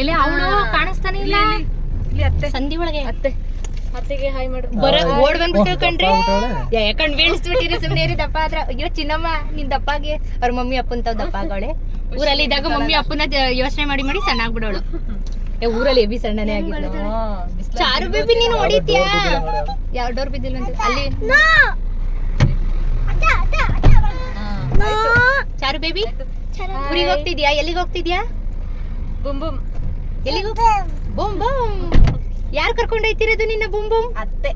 ಅಯ್ಯೋ. ಸಂಧಿ ಒಳಗೆ. ಅತ್ತೆ. ಅತ್ತೆಗೆ ಹಾಯ್ ಮಾಡು. ಬರ ಓಡ್ ಬಂದ್ಬಿಟ್ಟು ಕಣ್ರಿ? ಯಾಕಂಡ್ ಬೀಳಿಸ್ಬಿಟ್ಟಿರಿ ಸುಮ್ಮನೆ ಇರಿ ದಪ್ಪ ಆದ್ರ. ಅಯ್ಯೋ ಚಿನ್ನಮ್ಮ ನಿನ್ ದಪ್ಪಾಗೆ. ಅವ್ರ ಮಮ್ಮಿ ಅಪ್ಪನ್ ತಾವ್ ದಪ್ಪ ಆಗವಳೆ. ಊರಲ್ಲಿ ಇದ್ದಾಗ ಮಮ್ಮಿ ಅಪ್ಪನ ಯೋಚನೆ ಮಾಡಿ ಮಾಡಿ ಸಣ್ಣ ಬಿಡೋಳು ಏ ಊರಲ್ಲಿ ಎಬಿ ಸಣ್ಣನೆ ಆಗಿದ್ಲು ಚಾರು ಬೇಬಿ ನೀನ್ ಹೊಡಿತ್ಯಾ? ಯಾವ ಡೋರ್ ಬಿದ್ದಿಲ್ಲ ಅಂತ. ಅಲ್ಲಿ. ಚಾರು ಬೇಬಿ ಊರಿಗೆ ಹೋಗ್ತಿದ್ಯಾ? ಎಲ್ಲಿಗೆ ಹೋಗ್ತಿದ್ಯಾ? ಬುಮ್ ಬುಮ್ ಎಲ್ಲಿಗೆ ಬೂಮ್ ಬೂಮ್. ಯಾರು ಕರ್ಕೊಂಡು ಅದು ನಿನ್ನ ಬೂಮ್ ಬೂಮ್? ಅತ್ತೆ.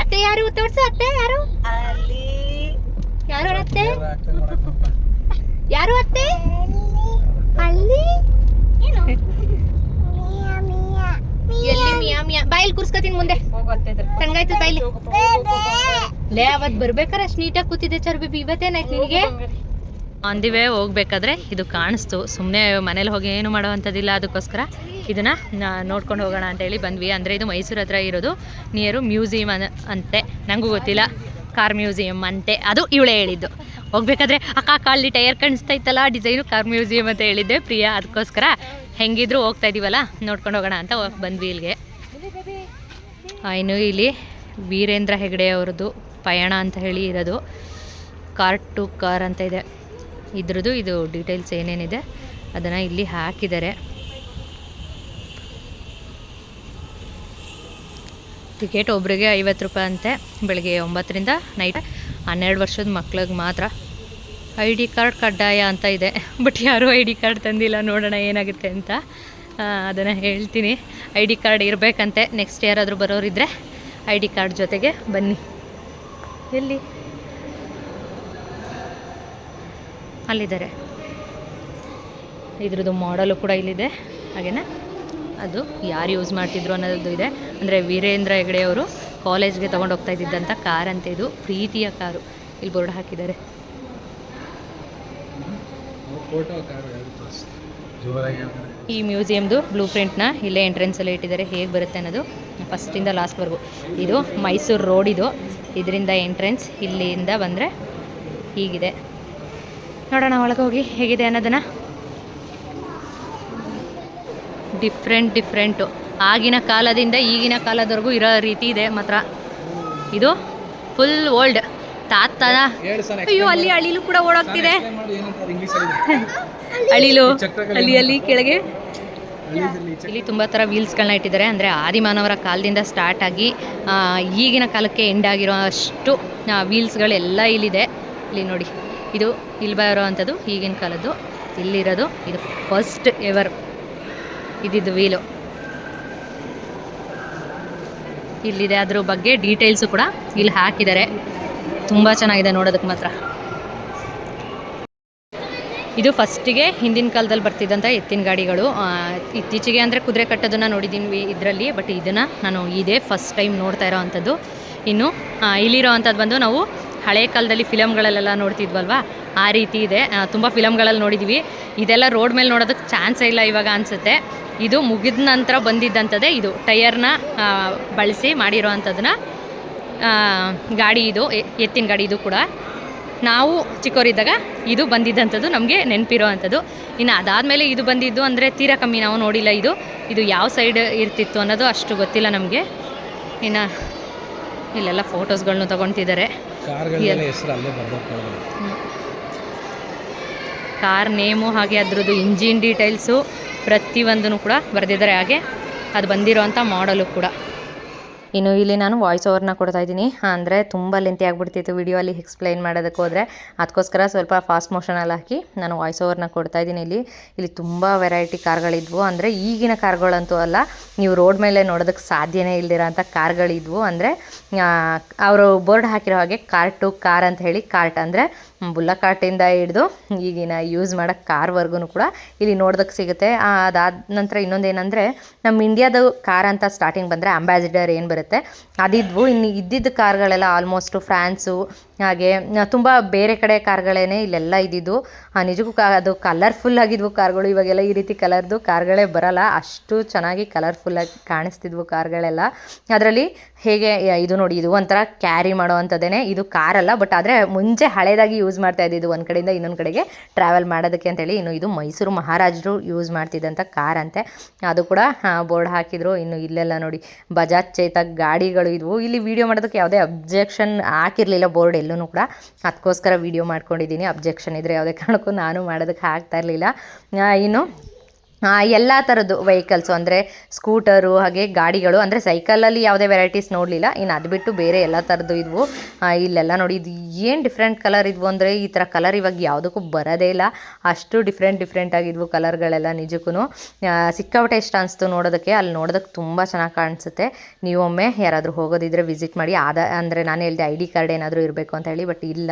ಅತ್ತೆ ಯಾರು ತೋರ್ಸು ಅತ್ತೆ ಯಾರು? ಅಲ್ಲಿ. ಯಾರು ಅತ್ತೆ. ಯಾರು ಅತ್ತೆ? ಅಲ್ಲಿ. ಎಲ್ಲಿ ಮಿಯಾ ಮಿಯಾ? ಬಾಯಲ್ಲಿ ಕೂರ್ಸ್ಕೊತೀನಿ ಮುಂದೆ. ತಂಗಾಯ್ತು ಬಾಯಲ್ಲಿ ಲೇ ಅವತ್ ಬರ್ಬೇಕಾರೆ ಅಷ್ಟು ನೀಟಾಗಿ ಕೂತಿದ್ದೆ ಚರ್ಬಿ. ಬೇಬಿ ಇವತ್ತೇನಾಯ್ತು ನಿನಗೆ? ಆನ್ ದಿ ವೇ ಹೋಗ್ಬೇಕಾದ್ರೆ ಇದು ಕಾಣಿಸ್ತು. ಸುಮ್ಮನೆ ಮನೇಲಿ ಹೋಗಿ ಏನು ಮಾಡೋವಂಥದ್ದಿಲ್ಲ ಅದಕ್ಕೋಸ್ಕರ ಇದನ್ನ ನೋಡ್ಕೊಂಡು ಹೋಗೋಣ ಅಂತ ಹೇಳಿ ಬಂದ್ವಿ. ಅಂದರೆ ಇದು ಮೈಸೂರು ಹತ್ರ ಇರೋದು ನಿಯರು ಮ್ಯೂಸಿಯಂ ಅಂತೆ. ನನಗೂ ಗೊತ್ತಿಲ್ಲ. ಕಾರ್ ಮ್ಯೂಸಿಯಂ ಅಂತೆ. ಅದು ಇವಳೇ ಹೇಳಿದ್ದು. ಹೋಗ್ಬೇಕಾದ್ರೆ, ಅಕ್ಕ ಕಾಲಿ ಟೈರ್ ಕಾಣಿಸ್ತಾ ಇತ್ತಲ್ಲ ಡಿಸೈನು ಕಾರ್ ಮ್ಯೂಸಿಯಂ ಅಂತ ಹೇಳಿದ್ದೆ ಪ್ರಿಯಾ. ಅದಕ್ಕೋಸ್ಕರ ಹೆಂಗಿದ್ರು ಹೋಗ್ತಾ ಇದೀವಲ್ಲ, ನೋಡ್ಕೊಂಡು ಹೋಗೋಣ ಅಂತ ಬಂದ್ವಿ ಇಲ್ಲಿಗೆ. ಇನ್ನು ಇಲ್ಲಿ ವೀರೇಂದ್ರ ಹೆಗಡೆ ಅವ್ರದ್ದು ಪಯಣ ಅಂತ ಹೇಳಿ ಇರೋದು. ಕಾರ್ ಟು ಕಾರ್ ಅಂತ ಇದೆ. ಇದ್ರದ್ದು ಇದು ಡೀಟೇಲ್ಸ್ ಏನೇನಿದೆ, ಅದನ್ನು ಇಲ್ಲಿ ಹಾಕಿದ್ದಾರೆ. ಟಿಕೆಟ್ ಒಬ್ರಿಗೆ ಐವತ್ತು ರೂಪಾಯಿ ಅಂತೆ, ಬೆಳಗ್ಗೆ ಒಂಬತ್ತರಿಂದ ನೈಟ್ ಹನ್ನೆರಡು ವರ್ಷದ ಮಕ್ಳಿಗೆ ಮಾತ್ರ. ಐ ಡಿ ಕಾರ್ಡ್ ಕಡ್ಡಾಯ ಅಂತ ಇದೆ ಬಟ್ ಯಾರೂ ಐ ಡಿ ಕಾರ್ಡ್ ತಂದಿಲ್ಲ, ನೋಡೋಣ ಏನಾಗುತ್ತೆ ಅಂತ ಅದನ್ನು ಹೇಳ್ತೀನಿ. ಐ ಡಿ ಕಾರ್ಡ್ ಇರಬೇಕಂತೆ ನೆಕ್ಸ್ಟ್ ಯಾರಾದರೂ ಬರೋರಿದ್ದರೆ ಐ ಡಿ ಕಾರ್ಡ್ ಜೊತೆಗೆ ಬನ್ನಿ. ಎಲ್ಲಿ? ಅಲ್ಲಿದ್ದಾರೆ. ಇದ್ರದ್ದು ಮಾಡಲು ಕೂಡ ಇಲ್ಲಿದೆ. ಹಾಗೇನೆ? ಅದು ಯಾರು ಯೂಸ್ ಮಾಡ್ತಿದ್ರು ಅನ್ನೋದು ಇದೆ. ಅಂದರೆ ವೀರೇಂದ್ರ ಹೆಗಡೆ ಅವರು ಕಾಲೇಜ್ಗೆ ತೊಗೊಂಡು ಹೋಗ್ತಾ ಇದ್ದಿದ್ದಂಥ ಕಾರ್ ಅಂತ ಇದು ಪ್ರೀತಿಯ ಕಾರು ಇಲ್ಲಿ ಬೋರ್ಡ್ ಹಾಕಿದ್ದಾರೆ. ಈ ಮ್ಯೂಸಿಯಮ್ದು ಬ್ಲೂ ಪ್ರಿಂಟ್ನ ಇಲ್ಲೇ ಎಂಟ್ರೆನ್ಸಲ್ಲಿ ಇಟ್ಟಿದ್ದಾರೆ. ಹೇಗೆ ಬರುತ್ತೆ ಅನ್ನೋದು ಫಸ್ಟಿಂದ ಲಾಸ್ಟ್ವರೆಗೂ ಇದು ಮೈಸೂರು ರೋಡ್ ಇದು. ಇದರಿಂದ ಎಂಟ್ರೆನ್ಸ್ ಇಲ್ಲಿಂದ ಬಂದರೆ ಹೀಗಿದೆ. ನೋಡೋಣ ಒಳಗೆ ಹೋಗಿ ಹೇಗಿದೆ ಅನ್ನೋದನ್ನು. ಡಿಫ್ರೆಂಟ್ ಡಿಫ್ರೆಂಟು ಆಗಿನ ಕಾಲದಿಂದ ಈಗಿನ ಕಾಲದವರೆಗೂ ಇರೋ ರೀತಿ ಇದೆ ಮಾತ್ರ. ಇದು ಫುಲ್ ಓಲ್ಡ್ ತಾತ ಅಯ್ಯೋ ಅಲ್ಲಿ ಅಳಿಲು ಕೂಡ ಓಡೋಗ್ತಿದೆ. ಅಳಿಲು ಅಲ್ಲಿ ಅಲ್ಲಿ ಕೆಳಗೆ. ಇಲ್ಲಿ ತುಂಬ ಥರ ವೀಲ್ಸ್ಗಳನ್ನ ಇಟ್ಟಿದ್ದಾರೆ. ಅಂದರೆ ಆದಿಮಾನವರ ಕಾಲದಿಂದ ಸ್ಟಾರ್ಟ್ ಆಗಿ ಈಗಿನ ಕಾಲಕ್ಕೆ ಎಂಡ್ ಆಗಿರೋ ಅಷ್ಟು ವೀಲ್ಸ್ಗಳೆಲ್ಲ ಇಲ್ಲಿದೆ. ಇಲ್ಲಿ ನೋಡಿ. ಇದು ಇಲ್ಲಿ ಬರೋ ಅಂಥದ್ದು, ಈಗಿನ ಕಾಲದ್ದು. ಇಲ್ಲಿರೋದು, ಇದು ಫಸ್ಟ್ ಎವರ್ ಇದಿದ್ದು ವೀಲು ಇಲ್ಲಿದೆ, ಅದ್ರ ಬಗ್ಗೆ ಡೀಟೇಲ್ಸು ಕೂಡ ಇಲ್ಲಿ ಹಾಕಿದ್ದಾರೆ. ತುಂಬ ಚೆನ್ನಾಗಿದೆ ನೋಡೋದಕ್ಕೆ ಮಾತ್ರ. ಇದು ಫಸ್ಟಿಗೆ ಹಿಂದಿನ ಕಾಲದಲ್ಲಿ ಬರ್ತಿದ್ದಂಥ ಎತ್ತಿನ ಗಾಡಿಗಳು. ಇತ್ತೀಚೆಗೆ ಅಂದರೆ ಕುದುರೆ ಕಟ್ಟೋದನ್ನು ನೋಡಿದ್ದೀನಿ ಇದರಲ್ಲಿ ಬಟ್ ಇದನ್ನು ನಾನು ಇದೇ ಫಸ್ಟ್ ಟೈಮ್ ನೋಡ್ತಾ ಇರೋ ಅಂಥದ್ದು. ಇನ್ನು ಇಲ್ಲಿರೋ ಅಂಥದ್ದು ಬಂದು ನಾವು ಹಳೆ ಕಾಲದಲ್ಲಿ ಫಿಲಮ್ಗಳಲ್ಲೆಲ್ಲ ನೋಡ್ತಿದ್ವಲ್ವಾ? ಆ ರೀತಿ ಇದೆ. ತುಂಬ ಫಿಲಮ್ಗಳಲ್ಲಿ ನೋಡಿದ್ವಿ. ಇದೆಲ್ಲ ರೋಡ್ ಮೇಲೆ ನೋಡೋದಕ್ಕೆ ಚಾನ್ಸ್ ಇಲ್ಲ ಇವಾಗ ಅನಿಸುತ್ತೆ. ಇದು ಮುಗಿದ ನಂತರ ಬಂದಿದ್ದಂಥದ್ದೇ ಇದು. ಟೈರ್ನ ಬಳಸಿ ಮಾಡಿರೋ ಅಂಥದ್ದನ್ನ ಗಾಡಿ ಇದು ಎತ್ತಿನ ಗಾಡಿ ಇದು ಕೂಡ. ನಾವು ಚಿಕ್ಕವರಿದ್ದಾಗ ಇದು ಬಂದಿದ್ದಂಥದ್ದು, ನಮಗೆ ನೆನಪಿರೋ ಅಂಥದ್ದು ಇನ್ನು ಅದಾದಮೇಲೆ ಇದು ಬಂದಿದ್ದು ಅಂದರೆ ತೀರಾ ಕಮ್ಮಿ ನಾವು ನೋಡಿಲ್ಲ ಇದು. ಇದು ಯಾವ ಸೈಡ್ ಇರ್ತಿತ್ತು ಅನ್ನೋದು ಅಷ್ಟು ಗೊತ್ತಿಲ್ಲ ನಮಗೆ. ಇನ್ನು ಇಲ್ಲೆಲ್ಲ ಫೋಟೋಸ್ಗಳನ್ನೂ ತೊಗೊಳ್ತಿದ್ದಾರೆ ಕಾರ್ಗಳೆಲ್ಲ ಹೆಸರು ಅಲ್ಲೇ ಬರ್ಬೇಕು ಕಾರ್ ನೇಮು ಹಾಗೆ ಅದ್ರದ್ದು ಇಂಜಿನ್ ಡೀಟೇಲ್ಸು ಪ್ರತಿಯೊಂದನ್ನು ಕೂಡ ಬರೆದಿದ್ದಾರೆ ಹಾಗೆ ಅದು ಬಂದಿರೋವಂಥ ಮಾಡಲು ಕೂಡ. ಇನ್ನು ಇಲ್ಲಿ ನಾನು ವಾಯ್ಸ್ ಓವರ್ನ ಕೊಡ್ತಾ ಇದ್ದೀನಿ. ಅಂದರೆ ತುಂಬ ಲೆಂತಿ ಆಗಿಬಿಡ್ತಿತ್ತು ವಿಡಿಯೋ ಅಲ್ಲಿ ಎಕ್ಸ್ಪ್ಲೈನ್ ಮಾಡೋದಕ್ಕೆ ಹೋದರೆ. ಅದಕ್ಕೋಸ್ಕರ ಸ್ವಲ್ಪ ಫಾಸ್ಟ್ ಮೋಷನಲ್ಲಿ ಹಾಕಿ ನಾನು ವಾಯ್ಸ್ ಓವರ್ನ ಕೊಡ್ತಾ ಇದ್ದೀನಿ ಇಲ್ಲಿ. ಇಲ್ಲಿ ತುಂಬ ವೆರೈಟಿ ಕಾರ್ಗಳಿದ್ವು ಅಂದರೆ ಈಗಿನ ಕಾರ್ಗಳಂತೂ ಅಲ್ಲ, ನೀವು ರೋಡ್ ಮೇಲೆ ನೋಡೋದಕ್ಕೆ ಸಾಧ್ಯನೇ ಇಲ್ದಿರೋ ಅಂಥ ಕಾರ್ಗಳಿದ್ವು ಅಂದರೆ ಅವರು ಬೋರ್ಡ್ ಹಾಕಿರೋ ಹಾಗೆ ಕಾರ್ ಟು ಕಾರ್ ಅಂತ ಹೇಳಿ ಕಾರ್ಟ್ ಅಂದರೆ ಬುಲ್ಲ ಕಾರ್ಟಿಂದ ಹಿಡಿದು ಈಗಿನ ಯೂಸ್ ಮಾಡೋ ಕಾರ್ವರೆಗೂ ಕೂಡ ಇಲ್ಲಿ ನೋಡೋದಕ್ಕೆ ಸಿಗುತ್ತೆ. ಅದಾದ ನಂತರ ಇನ್ನೊಂದೇನೆಂದರೆ ನಮ್ಮ ಇಂಡಿಯಾದ ಕಾರ್ ಅಂತ ಸ್ಟಾರ್ಟಿಂಗ್ ಬಂದರೆ ಅಂಬಾಸಿಡರ್ ಏನು ಬರುತ್ತೆ? ಅದಿದ್ವು. ಇನ್ನು ಇದ್ದಿದ್ದ ಕಾರ್ಗಳೆಲ್ಲ ಆಲ್ಮೋಸ್ಟು ಫ್ರಾನ್ಸು ಹಾಗೆ ತುಂಬ ಬೇರೆ ಕಡೆ ಕಾರ್ಗಳೇನೆ ಇಲ್ಲೆಲ್ಲ ಇದ್ದಿದ್ದು. ನಿಜಕ್ಕೂ ಕಾ, ಅದು ಕಲರ್ಫುಲ್ ಆಗಿದ್ವು ಕಾರ್ಗಳು. ಇವಾಗೆಲ್ಲ ಈ ರೀತಿ ಕಲರ್ದು ಕಾರ್ಗಳೇ ಬರಲ್ಲ. ಅಷ್ಟು ಚೆನ್ನಾಗಿ ಕಲರ್ಫುಲ್ಲಾಗಿ ಕಾಣಿಸ್ತಿದ್ವು ಕಾರ್ಗಳೆಲ್ಲ. ಅದರಲ್ಲಿ ಹೇಗೆ ಇದು ನೋಡಿ, ಇದು ಒಂಥರ ಕ್ಯಾರಿ ಮಾಡೋ ಅಂಥದ್ದೇನೆ ಇದು ಕಾರಲ್ಲ ಬಟ್ ಆದರೆ ಮುಂಚೆ ಹಳೇದಾಗಿ ಯೂಸ್ ಮಾಡ್ತಾ ಇದ್ದಿದ್ದು ಒಂದು ಕಡೆಯಿಂದ ಇನ್ನೊಂದು ಕಡೆಗೆ ಟ್ರಾವೆಲ್ ಮಾಡೋದಕ್ಕೆ ಅಂತೇಳಿ. ಇನ್ನು ಇದು ಮೈಸೂರು ಮಹಾರಾಜರು ಯೂಸ್ ಮಾಡ್ತಿದ್ದಂಥ ಕಾರ್ ಅಂತೆ. ಅದು ಕೂಡ ಬೋರ್ಡ್ ಹಾಕಿದ್ರು. ಇನ್ನು ಇಲ್ಲೆಲ್ಲ ನೋಡಿ ಬಜಾಜ್ ಚೇತಕ್ ಗಾಡಿಗಳು ಇದ್ವು. ಇಲ್ಲಿ ವಿಡಿಯೋ ಮಾಡೋದಕ್ಕೆ ಯಾವುದೇ ಅಬ್ಜೆಕ್ಷನ್ ಹಾಕಿರಲಿಲ್ಲ ಬೋರ್ಡ್ ಎಲ್ಲೂ ಕೂಡ ಅದಕ್ಕೋಸ್ಕರ ವಿಡಿಯೋ ಮಾಡ್ಕೊಂಡಿದ್ದೀನಿ. ಅಬ್ಜೆಕ್ಷನ್ ಇದ್ದರೆ ಯಾವುದೇ ಕಾರಣಕ್ಕೂ ನಾನು ಮಾಡೋದಕ್ಕೆ ಆಗ್ತಾ ಇರಲಿಲ್ಲ. ಇನ್ನು ಎಲ್ಲ ಥರದ್ದು ವೆಹಿಕಲ್ಸು ಅಂದರೆ ಸ್ಕೂಟರು ಹಾಗೆ ಗಾಡಿಗಳು, ಅಂದರೆ ಸೈಕಲಲ್ಲಿ ಯಾವುದೇ ವೆರೈಟೀಸ್ ನೋಡಲಿಲ್ಲ. ಇನ್ನು ಅದು ಬಿಟ್ಟು ಬೇರೆ ಎಲ್ಲ ಥರದ್ದು ಇದ್ವು. ಇಲ್ಲೆಲ್ಲ ನೋಡಿ, ಇದು ಏನು ಡಿಫ್ರೆಂಟ್ ಕಲರ್ ಇದ್ವು ಅಂದರೆ ಈ ಥರ ಕಲರ್ ಇವಾಗ ಯಾವುದಕ್ಕೂ ಬರೋದೇ ಇಲ್ಲ. ಅಷ್ಟು ಡಿಫ್ರೆಂಟ್ ಡಿಫ್ರೆಂಟ್ ಆಗಿದ್ವು ಕಲರ್ಗಳೆಲ್ಲ ನಿಜಕ್ಕೂ ಸಿಕ್ಕಾಪಟ್ಟೆ ಇಷ್ಟ ಅನಿಸ್ತು ನೋಡೋದಕ್ಕೆ. ಅಲ್ಲಿ ನೋಡೋದಕ್ಕೆ ತುಂಬ ಚೆನ್ನಾಗಿ ಕಾಣಿಸುತ್ತೆ. ನೀವೊಮ್ಮೆ ಯಾರಾದರೂ ಹೋಗೋದಿದ್ರೆ ವಿಸಿಟ್ ಮಾಡಿ. ಆದ, ಅಂದರೆ ನಾನು ಹೇಳಿದೆ ಐ ಡಿ ಕಾರ್ಡ್ ಏನಾದರೂ ಇರಬೇಕು ಅಂತ ಹೇಳಿ ಬಟ್ ಇಲ್ಲ.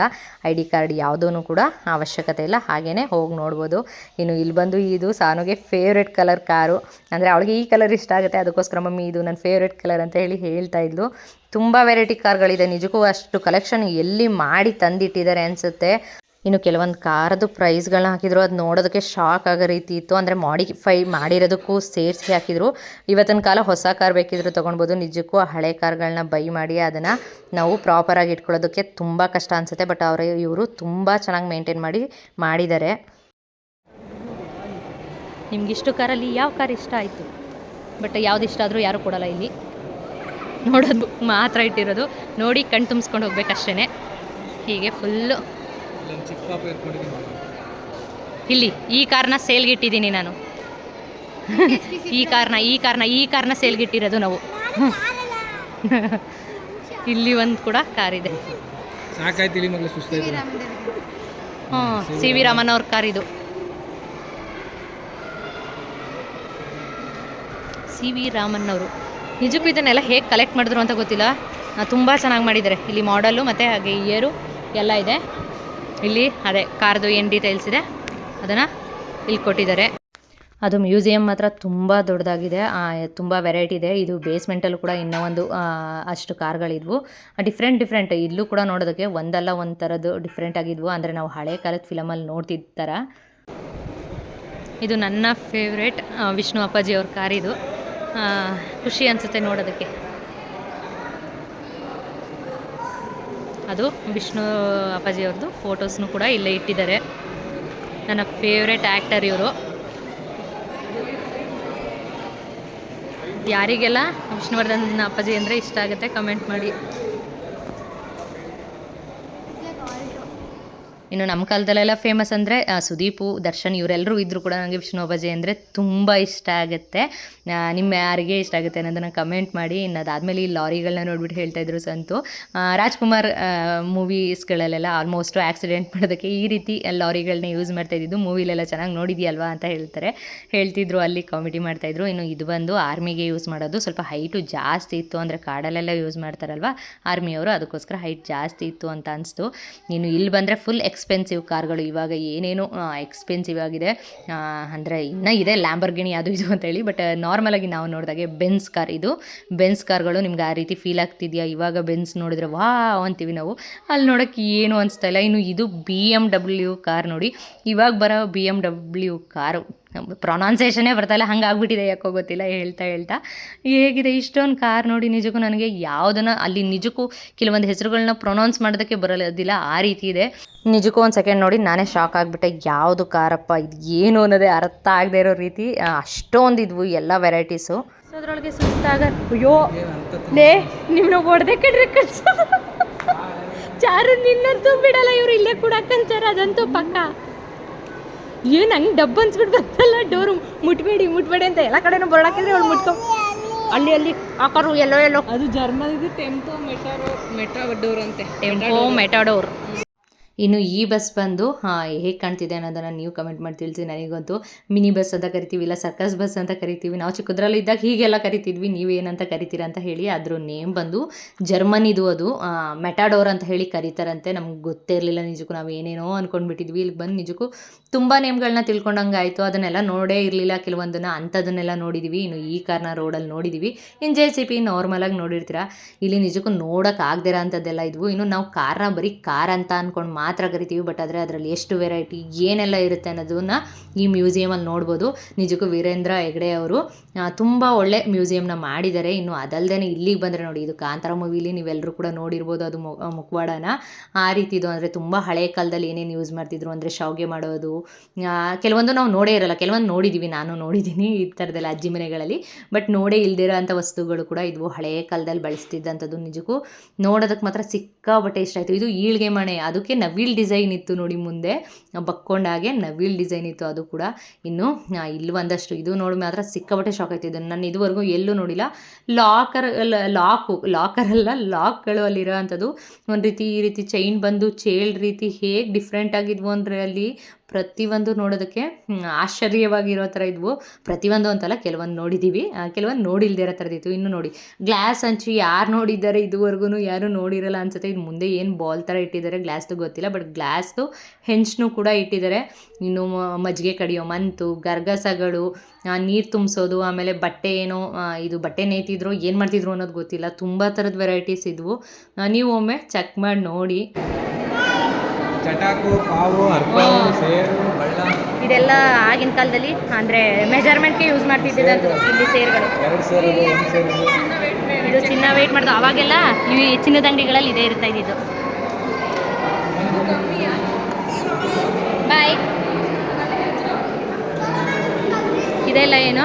ಐ ಡಿ ಕಾರ್ಡ್ ಯಾವುದೂ ಕೂಡ ಅವಶ್ಯಕತೆ ಇಲ್ಲ. ಹಾಗೆಯೇ ಹೋಗಿ ನೋಡ್ಬೋದು. ಇನ್ನು ಇಲ್ಲಿ ಬಂದು ಇದು ಸಾನುಗೆ ಫೇವ್ರೆಟ್ ಕಲರ್ ಕಾರು. ಅಂದರೆ ಅವಳಿಗೆ ಈ ಕಲರ್ ಇಷ್ಟ ಆಗುತ್ತೆ, ಅದಕ್ಕೋಸ್ಕರ ಮಮ್ಮಿ ಇದು ನನ್ನ ಫೇವ್ರೆಟ್ ಕಲರ್ ಅಂತ ಹೇಳಿ ಹೇಳ್ತಾ ಇದ್ಲು. ತುಂಬ ವೆರೈಟಿ ಕಾರ್ಗಳಿದೆ ನಿಜಕ್ಕೂ ಅಷ್ಟು ಕಲೆಕ್ಷನ್ ಎಲ್ಲಿ ಮಾಡಿ ತಂದಿಟ್ಟಿದ್ದಾರೆ ಅನಿಸುತ್ತೆ. ಇನ್ನು ಕೆಲವೊಂದು ಕಾರ್ದು ಪ್ರೈಸ್ಗಳನ್ನ ಹಾಕಿದ್ರು, ಅದು ನೋಡೋದಕ್ಕೆ ಶಾಕ್ ಆಗೋ ರೀತಿ ಇತ್ತು. ಅಂದರೆ ಮಾಡಿಫೈ ಮಾಡಿರೋದಕ್ಕೂ ಸೇರಿಸಿ ಹಾಕಿದ್ರು. ಇವತ್ತಿನ ಕಾಲ ಹೊಸ ಕಾರ್ ಬೇಕಿದ್ರು ತೊಗೊಳ್ಬೋದು, ನಿಜಕ್ಕೂ ಆ ಹಳೆ ಕಾರ್ಗಳನ್ನ ಬೈ ಮಾಡಿ ಅದನ್ನು ನಾವು ಪ್ರಾಪರಾಗಿ ಇಟ್ಕೊಳ್ಳೋದಕ್ಕೆ ತುಂಬ ಕಷ್ಟ ಅನಿಸುತ್ತೆ. ಬಟ್ ಅವರು, ಇವರು ತುಂಬ ಚೆನ್ನಾಗಿ ಮೇಂಟೈನ್ ಮಾಡಿ, ಮಾಡಿದ್ದಾರೆ. ನಿಮ್ಗಿಷ್ಟು ಕಾರಲ್ಲಿ ಯಾವ ಕಾರ್ ಇಷ್ಟ ಆಯಿತು? ಬಟ್ ಯಾವ್ದು ಇಷ್ಟ ಆದರೂ ಯಾರು ಕೊಡಲ್ಲ ಇಲ್ಲಿ. ನೋಡೋದು ಮಾತ್ರ ಇಟ್ಟಿರೋದು. ನೋಡಿ ಕಣ್ ತುಂಬಿಸ್ಕೊಂಡು ಹೋಗ್ಬೇಕಷ್ಟೇ ಹೀಗೆ ಫುಲ್ಲು. ಇಲ್ಲಿ ಈ ಕಾರ್ನ ಸೇಲ್ಗೆ ಇಟ್ಟಿದ್ದೀನಿ ನಾನು. ಈ ಕಾರ್ನ ಈ ಕಾರ್ನ ಈ ಕಾರ್ನ ಸೇಲ್ಗೆ ಇಟ್ಟಿರೋದು ನಾವು. ಇಲ್ಲಿ ಒಂದು ಕೂಡ ಕಾರ್ ಇದೆ. ಹಾಂ ಸಿ ವಿ ರಾಮನ್ ಅವ್ರ ಕಾರ್ ಇದು. ಸಿ ವಿ ರಾಮನ್ ಅವರು ನಿಜಕ್ಕೂ ಇದನ್ನೆಲ್ಲ ಹೇಗೆ ಕಲೆಕ್ಟ್ ಮಾಡಿದ್ರು ಅಂತ ಗೊತ್ತಿಲ್ಲ. ತುಂಬ ಚೆನ್ನಾಗಿ ಮಾಡಿದ್ದಾರೆ. ಇಲ್ಲಿ ಮಾಡಲು ಮತ್ತು ಹಾಗೆ ಇಯರು ಎಲ್ಲ ಇದೆ. ಇಲ್ಲಿ ಅದೇ ಕಾರ್ದು ಏನು ಡೀಟೇಲ್ಸ್ ಇದೆ. ಅದನ್ನು ಇಲ್ಲಿ ಕೊಟ್ಟಿದ್ದಾರೆ. ಅದು ಮ್ಯೂಸಿಯಂ ಮಾತ್ರ ತುಂಬ ದೊಡ್ಡದಾಗಿದೆ. ತುಂಬ ವೆರೈಟಿ ಇದೆ. ಇದು ಬೇಸ್ಮೆಂಟಲ್ಲೂ ಕೂಡ ಇನ್ನೂ ಒಂದು ಅಷ್ಟು ಕಾರ್ಗಳಿದ್ವು. ಡಿಫ್ರೆಂಟ್ ಡಿಫ್ರೆಂಟ್ ಇಲ್ಲೂ ಕೂಡ ನೋಡೋದಕ್ಕೆ ಒಂದಲ್ಲ ಒಂದು ಥರದ್ದು ಡಿಫ್ರೆಂಟ್ ಆಗಿದ್ವು. ಅಂದರೆ ನಾವು ಹಳೆ ಕಾಲದ ಫಿಲಮಲ್ಲಿ ನೋಡ್ತಿದ್ದ ಥರ ಇದು ನನ್ನ ಫೇವ್ರೇಟ್ ವಿಷ್ಣು ಅಪ್ಪಾಜಿ ಅವ್ರ ಕಾರ್ ಇದು ಆ, ಖುಷಿ ಅನಿಸುತ್ತೆ ನೋಡೋದಕ್ಕೆ. ಅದು ವಿಷ್ಣು ಅಪ್ಪಾಜಿ ಅವ್ರದ್ದು ಫೋಟೋಸ್ನು ಕೂಡ ಇಲ್ಲೇ ಇಟ್ಟಿದ್ದಾರೆ. ನನ್ನ ಫೇವ್ರೆಟ್ ಆ್ಯಕ್ಟರ್ ಇವರು. ಯಾರಿಗೆಲ್ಲ ವಿಷ್ಣುವರ್ಧನ್ ಅಪ್ಪಾಜಿ ಅಂದರೆ ಇಷ್ಟ ಆಗುತ್ತೆ ಕಮೆಂಟ್ ಮಾಡಿ. ಇನ್ನು ನಮ್ಮ ಕಾಲದಲ್ಲೆಲ್ಲ ಫೇಮಸ್ ಅಂದರೆ ಸುದೀಪು, ದರ್ಶನ್ ಇವರೆಲ್ಲರೂ ಇದ್ದರೂ ಕೂಡ ನನಗೆ ವಿಷ್ಣು ಬಜೆ ಅಂದರೆ ತುಂಬ ಇಷ್ಟ ಆಗುತ್ತೆ. ನಿಮ್ಮ ಯಾರಿಗೆ ಇಷ್ಟ ಆಗುತ್ತೆ ಅನ್ನೋದನ್ನು ಕಮೆಂಟ್ ಮಾಡಿ. ಇನ್ನು ಅದಾದಮೇಲೆ ಈ ಲಾರಿಗಳನ್ನ ನೋಡ್ಬಿಟ್ಟು ಹೇಳ್ತಾ ಇದ್ರು ಸಂತು. ರಾಜ್ಕುಮಾರ್ ಮೂವೀಸ್ಗಳಲ್ಲೆಲ್ಲ ಆಲ್ಮೋಸ್ಟು ಆಕ್ಸಿಡೆಂಟ್ ಮಾಡೋದಕ್ಕೆ ಈ ರೀತಿ ಲಾರಿಗಳನ್ನ ಯೂಸ್ ಮಾಡ್ತಾ ಇದ್ದಿದ್ದು. ಮೂವಿಲೆಲ್ಲ ಚೆನ್ನಾಗಿ ನೋಡಿದೆಯಲ್ವಾ ಅಂತ ಹೇಳ್ತಾರೆ. ಹೇಳ್ತಿದ್ರು, ಅಲ್ಲಿ ಕಾಮಿಡಿ ಮಾಡ್ತಾಯಿದ್ರು ಇನ್ನು ಇದು ಬಂದು ಆರ್ಮಿಗೆ ಯೂಸ್ ಮಾಡೋದು. ಸ್ವಲ್ಪ ಹೈಟು ಜಾಸ್ತಿ ಇತ್ತು ಅಂದರೆ ಕಾಡಲ್ಲೆಲ್ಲ ಯೂಸ್ ಮಾಡ್ತಾರಲ್ವ ಆರ್ಮಿಯವರು ಅದಕ್ಕೋಸ್ಕರ ಹೈಟ್ ಜಾಸ್ತಿ ಇತ್ತು ಅಂತ ಅನಿಸ್ತು. ಇನ್ನು ಇಲ್ಲಿ ಬಂದರೆ ಫುಲ್ ಎಕ್ಸ್ಪೆನ್ಸಿವ್ ಕಾರ್ಗಳು ಇವಾಗ ಏನೇನು ಎಕ್ಸ್ಪೆನ್ಸಿವ್ ಆಗಿದೆ. ಅಂದರೆ ಇನ್ನೂ ಇದೆ ಲ್ಯಾಂಬರ್ಗಿಣಿ ಅದು ಇದು ಅಂತೇಳಿ ಬಟ್ ನಾರ್ಮಲಾಗಿ ನಾವು ನೋಡಿದಾಗೆ ಬೆನ್ಸ್ ಕಾರ್ ಇದು. ಬೆನ್ಸ್ ಕಾರ್ಗಳು ನಿಮ್ಗೆ ಆ ರೀತಿ ಫೀಲ್ ಆಗ್ತಿದೆಯಾ? ಇವಾಗ ಬೆನ್ಸ್ ನೋಡಿದ್ರೆ ವಾ ಅಂತೀವಿ ನಾವು. ಅಲ್ಲಿ ನೋಡೋಕ್ಕೆ ಏನು ಅನಿಸ್ತಾ ಇಲ್ಲ. ಇನ್ನು ಇದು ಬಿ ಎಂ ಡಬ್ಲ್ಯೂ ಕಾರ್ ನೋಡಿ. ಇವಾಗ ಬರೋ ಬಿ ಎಂ ಡಬ್ಲ್ಯೂ ಕಾರು ಪ್ರೊನೌನ್ಸೇಷನೇ ಬರ್ತಾಯಿಲ್ಲ ಹಂಗೆ ಆಗ್ಬಿಟ್ಟಿದೆ ಯಾಕೋ ಗೊತ್ತಿಲ್ಲ ಹೇಳ್ತಾ ಹೇಳ್ತಾ. ಹೇಗಿದೆ ಇಷ್ಟೊಂದು ಕಾರ್ ನೋಡಿ ನಿಜಕ್ಕೂ ನನಗೆ ಯಾವುದನ್ನು ಅಲ್ಲಿ ನಿಜಕ್ಕೂ ಕೆಲವೊಂದು ಹೆಸರುಗಳನ್ನ ಪ್ರೊನೌನ್ಸ್ ಮಾಡೋದಕ್ಕೆ ಬರೋದಿಲ್ಲ ಆ ರೀತಿ ಇದೆ. ನಿಜಕ್ಕೂ ಒಂದು ಸೆಕೆಂಡ್ ನೋಡಿ ನಾನೇ ಶಾಕ್ ಆಗಿಬಿಟ್ಟೆ ಯಾವುದು ಕಾರಪ್ಪ ಇದು ಏನು ಅನ್ನೋದೇ ಅರ್ಥ ಆಗದೆ ಇರೋ ರೀತಿ ಅಷ್ಟೊಂದು ಇದ್ವು ಎಲ್ಲ ವೆರೈಟೀಸು ಅದ್ರೊಳಗೆ ಸುಸ್ತಾಗ ಅಯ್ಯೋ ಲೇ ನಿಮ್ಮನ್ನ ಹೊಡೆದೇ ಕಡ್ರಿ ಕಳ್ಸ ಚಾರು ನಿನ್ನಂತೂ ಬಿಡಲ್ಲ ಇವ್ರು ಇಲ್ಲೇ ಕೂಡಕ್ಕಂತಾರೆ ಅದಂತೂ ಪಕ್ಕ. ಏನು ಹಂಗೆ ಡಬ್ಬ ಅನ್ಸ್ಬಿಟ್ಟು ಬರ್ತಲ್ಲ ಡೋರು ಮುಟ್ಬೇಡಿ ಮುಟ್ಬೇಡಿ ಅಂತ ಎಲ್ಲ ಕಡೆನೂ ಬೋರ್ಡ್ ಹಾಕಿದ್ರೆ ಅವ್ಳು ಮುಟ್ಕೊ. ಅಲ್ಲಿ ಅಲ್ಲಿ ಆಕರು ಎಲ್ಲೋ ಎಲ್ಲೋ. ಅದು ಜರ್ಮನ್ ಇದು ಟೆಂಪೋ ಮೆಟಾರೋ ಮೆಟಾ ಡೋರ್ ಅಂತೆ ಟೆಂಪೋ ಮೆಟಾಡೋರ್ ಇನ್ನು ಈ ಬಸ್ ಬಂದು, ಹಾಂ, ಹೇಗೆ ಕಾಣ್ತಿದೆ ಅನ್ನೋದನ್ನು ನೀವು ಕಮೆಂಟ್ ಮಾಡಿ ತಿಳಿಸಿ ನನಗಂತೂ. ಮಿನಿ ಬಸ್ ಅಂತ ಕರಿತೀವಿ, ಇಲ್ಲ ಸರ್ಕಸ್ ಬಸ್ ಅಂತ ಕರಿತೀವಿ. ನಾವು ಚಿಕ್ಕದ್ರಲ್ಲಿ ಇದ್ದಾಗ ಹೀಗೆಲ್ಲ ಕರಿತಿದ್ವಿ ಏನಂತ ಕರಿತೀರ ಅಂತ ಹೇಳಿ ಅದ್ರ ನೇಮ್ ಬಂದು ಜರ್ಮನಿದು ಅದು. ಮೆಟಾಡೋರ್ ಅಂತ ಹೇಳಿ ಕರೀತಾರಂತೆ. ನಮ್ಗೆ ಗೊತ್ತೇ ಇರಲಿಲ್ಲ ನಿಜಕ್ಕೂ ನಾವು ಏನೇನೋ ಅಂದ್ಕೊಂಡ್ಬಿಟ್ಟಿದ್ವಿ ಇಲ್ಲಿ ಬಂದು ನಿಜಕ್ಕೂ ತುಂಬ ನೇಮ್ಗಳನ್ನ ತಿಳ್ಕೊಂಡಂಗೆ ಆಯಿತು. ಅದನ್ನೆಲ್ಲ ನೋಡೇ ಇರಲಿಲ್ಲ. ಕೆಲವೊಂದನ್ನು ಅಂಥದನ್ನೆಲ್ಲ ನೋಡಿದ್ದೀವಿ ಇನ್ನು ಈ ಕಾರ್ನ ರೋಡಲ್ಲಿ ನೋಡಿದ್ದೀವಿ ಇನ್ನು ಜೆ ಸಿ ಪಿ ನಾರ್ಮಲಾಗಿ ನೋಡಿರ್ತೀರ? ಇಲ್ಲಿ ನಿಜಕ್ಕೂ ನೋಡೋಕ್ಕಾಗದಿರ ಅಂಥದ್ದೆಲ್ಲ ಇದ್ವು. ಇನ್ನು ನಾವು ಕಾರ್ನ ಬರೀ ಕಾರ್ ಅಂತ ಅಂದ್ಕೊಂಡು ಮಾತ್ರ ಕರಿತೀವಿ ಬಟ್ ಆದರೆ ಅದರಲ್ಲಿ ಎಷ್ಟು ವೆರೈಟಿ ಏನೆಲ್ಲ ಇರುತ್ತೆ ಅನ್ನೋದನ್ನ ಈ ಮ್ಯೂಸಿಯಮಲ್ಲಿ ನೋಡ್ಬೋದು. ನಿಜಕ್ಕೂ ವೀರೇಂದ್ರ ಹೆಗ್ಡೆ ಅವರು ತುಂಬ ಒಳ್ಳೆ ಮ್ಯೂಸಿಯಮ್ನ ಮಾಡಿದ್ದಾರೆ. ಇನ್ನು ಅದಲ್ಲದೆ ಇಲ್ಲಿಗೆ ಬಂದರೆ ನೋಡಿ, ಇದು ಕಾಂತಾರ ಮೂವಿಲಿ ನೀವೆಲ್ಲರೂ ಕೂಡ ನೋಡಿರ್ಬೋದು ಅದು ಮುಖವಾಡನ ಆ ರೀತಿದು ಅಂದರೆ ತುಂಬ ಹಳೆ ಕಾಲದಲ್ಲಿ ಏನೇನು ಯೂಸ್ ಮಾಡ್ತಿದ್ರು ಅಂದರೆ ಶಾವಿಗೆ ಮಾಡೋದು ಕೆಲವೊಂದು ನಾವು ನೋಡೇ ಇರಲ್ಲ, ಕೆಲವೊಂದು ನೋಡಿದ್ದೀವಿ ನಾನು ನೋಡಿದ್ದೀನಿ ಈ ಥರದ್ದೆಲ್ಲ ಅಜ್ಜಿ ಮನೆಗಳಲ್ಲಿ. ಬಟ್ ನೋಡೇ ಇಲ್ದಿರೋ ಅಂಥ ವಸ್ತುಗಳು ಕೂಡ ಇದ್ವು ಹಳೆಯ ಕಾಲದಲ್ಲಿ ಬಳಸ್ತಿದ್ದಂಥದ್ದು ನಿಜಕ್ಕೂ ನೋಡೋದಕ್ಕೆ ಮಾತ್ರ ಸಿಕ್ಕಾಪಟ್ಟೆ ಇಷ್ಟ ಆಯಿತು. ಇದು ಈಳ್ಗೆ ಮಣೆ ಅದಕ್ಕೆ ನವಿಲ್ ಡಿಸೈನ್ ಇತ್ತು ನೋಡಿ ಮುಂದೆ. ಬಕ್ಕೊಂಡಾಗೆ ನವಿಲ್ ಡಿಸೈನ್ ಇತ್ತು ಅದು ಕೂಡ. ಇನ್ನು ಇಲ್ಲಿ ಒಂದಷ್ಟು, ಇದು ನೋಡಿ ಮಾತ್ರ ಸಿಕ್ಕಾಪಟ್ಟೆ ಶಾಕ್ ಆಯ್ತು ಇದನ್ನು ನಾನು ಇದುವರೆಗೂ ಎಲ್ಲೂ ನೋಡಿಲ್ಲ. ಲಾಕರ್ ಲಾಕು ಲಾಕರಲ್ಲ ಲಾಕ್ಗಳು ಅಲ್ಲಿರೋ ಅಂಥದ್ದು ಒಂದು ರೀತಿ ಈ ರೀತಿ ಚೈನ್ ಬಂದು ಚೇಳ್ ರೀತಿ ಹೇಗೆ ಡಿಫ್ರೆಂಟ್ ಆಗಿದ್ವು ಅಂದರೆ ಅಲ್ಲಿ ಪ್ರತಿಯೊಂದು ನೋಡೋದಕ್ಕೆ ಆಶ್ಚರ್ಯವಾಗಿರೋ ಥರ ಇದ್ವು. ಪ್ರತಿಯೊಂದು ಅಂತಲ್ಲ ಕೆಲವೊಂದು ನೋಡಿದ್ದೀವಿ ಕೆಲವೊಂದು ನೋಡಿಲ್ದೇ ಇರೋ ಥರದ್ದಿತ್ತು ಇನ್ನು ನೋಡಿ, ಗ್ಲಾಸ್ ಹಂಚು ಯಾರು ನೋಡಿದ್ದಾರೆ ಇದುವರೆಗೂ ಯಾರು ನೋಡಿರಲ್ಲ ಅನ್ಸುತ್ತೆ. ಇದು ಮುಂದೆ ಏನು ಬಾಲ್ ಥರ ಇಟ್ಟಿದ್ದಾರೆ ಗ್ಲಾಸ್ದು ಗೊತ್ತಿಲ್ಲ. ಬಟ್ ಗ್ಲಾಸ್ದು ಹೆಂಚನ್ನು ಕೂಡ ಇಟ್ಟಿದ್ದಾರೆ. ಇನ್ನು ಮಜ್ಜಿಗೆ ಕಡಿಯೋ ಮಂತು, ಗರ್ಗಸಗಳು ನೀರು ತುಂಬಿಸೋದು, ಆಮೇಲೆ ಬಟ್ಟೆ ಏನೋ ಇದು ಬಟ್ಟೆ ನೇತಿದ್ರು ಏನು ಮಾಡ್ತಿದ್ರು ಅನ್ನೋದು ಗೊತ್ತಿಲ್ಲ. ತುಂಬ ಥರದ ವೆರೈಟೀಸ್ ಇದ್ವು. ನೀವು ಒಮ್ಮೆ ಚೆಕ್ ಮಾಡಿ ನೋಡಿ. ಚಟಾಕು ಪಾವು ಅರ್ಪಾವು ಸೇರು ಬಳ್ಳ. ಇದೆಲ್ಲ ಆಗಿನ ಕಾಲದಲ್ಲಿ ಅಂದ್ರೆ ಮೆಜರ್ಮೆಂಟ್ಗೆ ಯೂಸ್ ಮಾಡ್ತಿದ್ದು ಇಲ್ಲಿ ಸೇರುಗಳು. ಎರಡು ಒಂದು ಇದು ಚಿನ್ನ ವೆಯ್ಟ್ ಮಾಡ್ದು. ಅವಾಗೆಲ್ಲ ಈ ಚಿನ್ನದ ಅಂಗಡಿಗಳಲ್ಲಿ ಇದೇ ಇರ್ತಾ ಇದ್ದಿದ್ದು. ಬಾಯ್ ಇದೆಲ್ಲ ಏನು?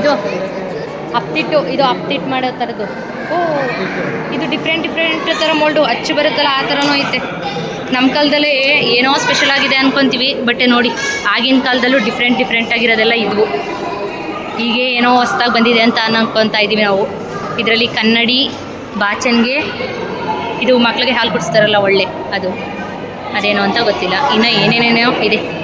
ಇದು ಅಪ್ತಿಟ್ಟು ಇದು ಅಪ್ತಿಟ್ಟು ಮಾಡೋ ಥರದ್ದು ಓ, ಇದು ಡಿಫ್ರೆಂಟ್ ಡಿಫ್ರೆಂಟ್ ಥರ ಮೋಲ್ಡು ಅಚ್ಚು ಬರುತ್ತಲ್ಲ, ಆ ಥರನೂ ಐತೆ. ನಮ್ಮ ಕಾಲದಲ್ಲಿ ಏನೋ ಸ್ಪೆಷಲ್ ಆಗಿದೆ ಅನ್ಕೊಂತೀವಿ ಬಟ್ಟೆ ನೋಡಿ, ಆಗಿನ ಕಾಲದಲ್ಲೂ ಡಿಫ್ರೆಂಟ್ ಡಿಫ್ರೆಂಟ್ ಆಗಿರೋದೆಲ್ಲ ಇದ್ವು. ಹೀಗೆ ಏನೋ ಹೊಸ್ದಾಗಿ ಬಂದಿದೆ ಅಂತ ಅನ್ಕೊಂತಾ ಇದ್ದೀವಿ ನಾವು. ಇದರಲ್ಲಿ ಕನ್ನಡಿ ಬಾಚನ್ಗೆ ಇದು ಮಕ್ಕಳಿಗೆ ಹಾಲು ಕುಡಿಸ್ತಾರಲ್ಲ ಒಳ್ಳೆ, ಅದು. ಅದೇನೋ ಅಂತ ಗೊತ್ತಿಲ್ಲ. ಇನ್ನು ಏನೇನೇನೋ ಇದೆ.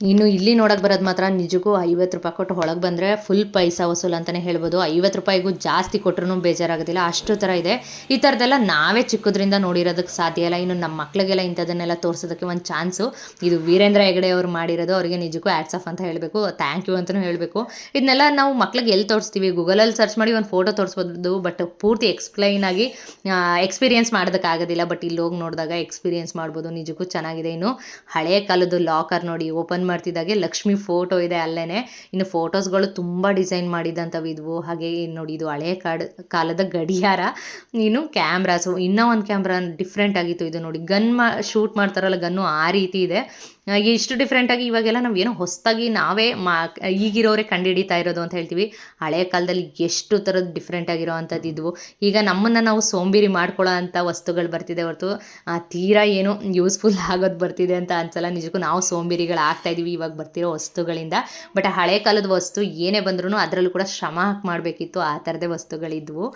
ಇನ್ನು ಇಲ್ಲಿ ನೋಡಕ್ಕೆ ಬರೋದು ಮಾತ್ರ ನಿಜಕ್ಕೂ ಐವತ್ತು ರೂಪಾಯಿ ಕೊಟ್ಟು ಒಳಗೆ ಬಂದರೆ ಫುಲ್ ಪೈಸಾ ವಸೂಲು ಅಂತಲೇ ಹೇಳ್ಬೋದು. ಐವತ್ತು ರೂಪಾಯಿಗೂ ಜಾಸ್ತಿ ಕೊಟ್ಟರು ಬೇಜಾರಾಗೋದಿಲ್ಲ. ಅಷ್ಟು ಥರ ಇದೆ. ಈ ಥರದ್ದೆಲ್ಲ ನಾವೇ ಚಿಕ್ಕದ್ರಿಂದ ನೋಡಿರೋದಕ್ಕೆ ಸಾಧ್ಯ ಇಲ್ಲ. ಇನ್ನು ನಮ್ಮ ಮಕ್ಕಳಿಗೆಲ್ಲ ಇಂಥದನ್ನೆಲ್ಲ ತೋರಿಸೋದಕ್ಕೆ ಒಂದು ಚಾನ್ಸು. ಇದು ವೀರೇಂದ್ರ ಹೆಗಡೆ ಅವರು ಮಾಡಿರೋದು ಅವರಿಗೆ ನಿಜಕ್ಕೂ ಆ್ಯಡ್ಸ್ ಆಫ್ ಅಂತ ಹೇಳಬೇಕು. ಥ್ಯಾಂಕ್ ಯು ಅಂತಲೂ ಹೇಳಬೇಕು. ಇದನ್ನೆಲ್ಲ ನಾವು ಮಕ್ಳಿಗೆ ಎಲ್ಲಿ ತೋರಿಸ್ತೀವಿ? ಗೂಗಲಲ್ಲಿ ಸರ್ಚ್ ಮಾಡಿ ಒಂದು ಫೋಟೋ ತೋರಿಸ್ಬೋದು. ಬಟ್ ಪೂರ್ತಿ ಎಕ್ಸ್ಪ್ಲೈನ್ ಆಗಿ ಎಕ್ಸ್ಪೀರಿಯನ್ಸ್ ಮಾಡೋದಕ್ಕಾಗೋದಿಲ್ಲ ಬಟ್ ಇಲ್ಲಿ ಹೋಗಿ ನೋಡಿದಾಗ ಎಕ್ಸ್ಪೀರಿಯನ್ಸ್ ಮಾಡ್ಬೋದು. ನಿಜಕ್ಕೂ ಚೆನ್ನಾಗಿದೆ ಇನ್ನು. ಹಳೆಯ ಕಾಲದ್ದು ಲಾಕರ್ ನೋಡಿ ಓಪನ್ ಮಾಡ್ತಿದ್ದಾಗೆ. ಲಕ್ಷ್ಮಿ ಫೋಟೋ ಇದೆ ಅಲ್ಲೇ ಇನ್ನು ಫೋಟೋಸ್ಗಳು ತುಂಬ ಡಿಸೈನ್ ಮಾಡಿದಂಥವು ಹಾಗೆ ನೋಡಿ, ಇದು ಹಳೆಯ ಕಾಡ್, ಕಾಲದ ಗಡಿಯಾರ. ಇನ್ನು ಕ್ಯಾಮ್ರಾಸು ಇನ್ನೂ ಒಂದು ಕ್ಯಾಮ್ರಾ ಡಿಫ್ರೆಂಟ್ ಆಗಿತ್ತು ಇದು ನೋಡಿ. ಗನ್ ಮಾ ಶೂಟ್ ಮಾಡ್ತಾರಲ್ಲ ಗನ್ನು ಆ ರೀತಿ ಇದೆ. ಇಷ್ಟು ಡಿಫ್ರೆಂಟಾಗಿ ಇವಾಗೆಲ್ಲ ನಾವು ಏನೋ ಹೊಸದಾಗಿ ನಾವೇ ಮಾ, ಈಗಿರೋರೇ ಕಂಡುಹಿಡಿತಾ ಇರೋದು ಅಂತ ಹೇಳ್ತೀವಿ. ಹಳೆಯ ಕಾಲದಲ್ಲಿ ಎಷ್ಟು ಥರದ್ದು ಡಿಫ್ರೆಂಟ್ ಆಗಿರೋ ಅಂಥದ್ದು ಇದ್ವು. ಈಗ ನಮ್ಮನ್ನು ನಾವು ಸೋಂಬೇರಿ ಮಾಡ್ಕೊಳ್ಳೋ ಅಂಥ ವಸ್ತುಗಳು ಬರ್ತಿದೆ ಹೊರತು ತೀರಾ ಏನು ಯೂಸ್ಫುಲ್ ಆಗೋದು ಬರ್ತಿದೆ ಅಂತ ಅನ್ಸಲ್ಲ. ನಿಜಕ್ಕೂ ನಾವು ಸೋಂಬೇರಿಗಳು ಆಗ್ತಾ ಇದೀವಿ ಇವಾಗ ಬರ್ತಿರೋ ವಸ್ತುಗಳಿಂದ. ಬಟ್ ಹಳೆ ಕಾಲದ ವಸ್ತು ಏನೇ ಬಂದ್ರೂ ಅದರಲ್ಲೂ ಕೂಡ ಶ್ರಮ ಹಾಕಿ ಮಾಡಬೇಕಿತ್ತು ಆ ಥರದೇ ವಸ್ತುಗಳಿದ್ವು.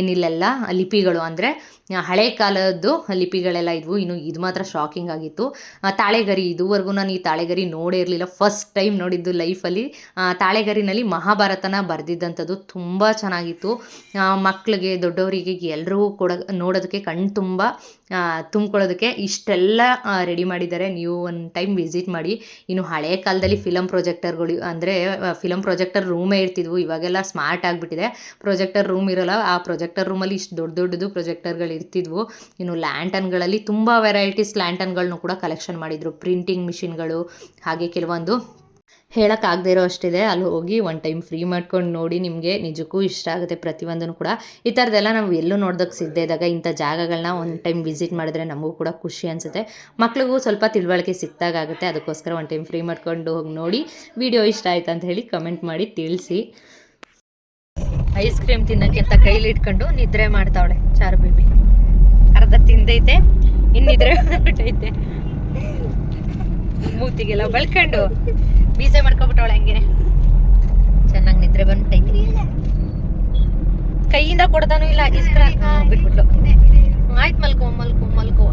ಇನ್ನಿಲ್ಲೆಲ್ಲ ಲಿಪಿಗಳು ಅಂದರೆ ಹಳೆ ಕಾಲದ್ದು ಲಿಪಿಗಳೆಲ್ಲ ಇದ್ವು, ಇನ್ನು ಇದು ಮಾತ್ರ ಶಾಕಿಂಗ್ ಆಗಿತ್ತು. ತಾಳೆಗರಿ, ಇದುವರೆಗೂ ನಾನು ಈ ತಾಳೆಗರಿ ನೋಡೇ ಇರಲಿಲ್ಲ. ಫಸ್ಟ್ ಟೈಮ್ ನೋಡಿದ್ದು ಲೈಫಲ್ಲಿ ತಾಳೆಗರಿನಲ್ಲಿ ಮಹಾಭಾರತನ ಬರೆದಿದ್ದಂಥದ್ದು ತುಂಬ ಚೆನ್ನಾಗಿತ್ತು. ಮಕ್ಕಳಿಗೆ ದೊಡ್ಡವರಿಗೆ ಎಲ್ಲರೂ ಕೂಡ ನೋಡೋದಕ್ಕೆ ಕಣ್ಣು ತುಂಬ ತುಂಬ್ಕೊಳ್ಳೋದಕ್ಕೆ ಇಷ್ಟೆಲ್ಲ ರೆಡಿ ಮಾಡಿದ್ದಾರೆ. ನೀವು ಒಂದು ಟೈಮ್ ವಿಸಿಟ್ ಮಾಡಿ, ಇನ್ನು ಹಳೆ ಕಾಲದಲ್ಲಿ ಫಿಲಮ್ ಪ್ರೊಜೆಕ್ಟರ್ಗಳು ಅಂದರೆ ಫಿಲಮ್ ಪ್ರೊಜೆಕ್ಟರ್ ರೂಮೇ ಇರ್ತಿದ್ವು, ಇವಾಗೆಲ್ಲ ಸ್ಮಾರ್ಟ್ ಆಗಿಬಿಟ್ಟಿದೆ. ಪ್ರೊಜೆಕ್ಟರ್ ರೂಮ್ ಇರೋಲ್ಲ, ಆ ಪ್ರೊಜೆಕ್ಟರ್ ರೂಮಲ್ಲಿ ಇಷ್ಟು ದೊಡ್ಡ ದೊಡ್ಡದು ಪ್ರೊಜೆಕ್ಟರ್ಗಳು ಇರ್ತಿದ್ವು. ಇನ್ನು ಲ್ಯಾಂಟನ್ಗಳಲ್ಲಿ ತುಂಬ ವೆರೈಟೀಸ್ ಲ್ಯಾಂಟನ್ಗಳನ್ನೂ ಕೂಡ ಕಲೆಕ್ಷನ್ ಮಾಡಿದರು. ಪ್ರಿಂಟಿಂಗ್ ಮಿಷಿನ್ಗಳು ಹಾಗೆ ಕೆಲವೊಂದು ಹೇಳೋಕ್ಕಾಗದೇ ಇರೋ ಅಷ್ಟಿದೆ. ಅಲ್ಲಿ ಹೋಗಿ ಒನ್ ಟೈಮ್ ಫ್ರೀ ಮಾಡ್ಕೊಂಡು ನೋಡಿ ನಿಮಗೆ ನಿಜಕ್ಕೂ ಇಷ್ಟ ಆಗುತ್ತೆ ಪ್ರತಿಯೊಂದನ್ನು ಕೂಡ. ಈ ಥರದ್ದೆಲ್ಲ ನಾವು ಎಲ್ಲೂ ನೋಡ್ದಕ್ಕೆ ಸಿಗದೇ ಇದ್ದಾಗ ಇಂಥ ಜಾಗಗಳನ್ನ ಒನ್ ಟೈಮ್ ವಿಸಿಟ್ ಮಾಡಿದ್ರೆ ನಮಗೂ ಕೂಡ ಖುಷಿ ಅನಿಸುತ್ತೆ. ಮಕ್ಳಿಗೂ ಸ್ವಲ್ಪ ತಿಳುವಳಿಕೆ ಸಿಕ್ತಾಗುತ್ತೆ ಅದಕ್ಕೋಸ್ಕರ ಒನ್ ಟೈಮ್ ಫ್ರೀ ಮಾಡ್ಕೊಂಡು ಹೋಗಿ ನೋಡಿ. ವಿಡಿಯೋ ಇಷ್ಟ ಆಯ್ತು ಅಂತ ಹೇಳಿ ಕಮೆಂಟ್ ಮಾಡಿ ತಿಳಿಸಿ. ಐಸ್ ಕ್ರೀಮ್ ತಿನ್ನಕ್ಕೆ ಅಂತ ಕೈಲಿ ಇಟ್ಕೊಂಡು ನಿದ್ರೆ ಮಾಡ್ತಾವಳೆ ಚಾರು ಬಿಬಿ ಅರ್ಧ ತಿಂದೈತೆ ಇನ್ನಿದ್ರೆ ಮೂತಿಗೆಲ್ಲ ಬಳ್ಕೊಂಡು. ಬೀಸೆ ಮಾಡ್ಕೊಬಿಟ್ಟವಳೆ ಹಂಗೇನೆ ಚೆನ್ನಾಗಿ ನಿದ್ರೆ ಬಂದ್ಬಿಟ್ಟೈತಿ ಕೈಯಿಂದ ಕೊಡ್ತಾನು ಇಲ್ಲ ಇಸ್ಕ್ರ ಬಿಟ್ಬಿಟ್ಲು ಆಯ್ತು ಮಲ್ಕೋ ಮಲ್ಕೋ ಮಲ್ಕೋ.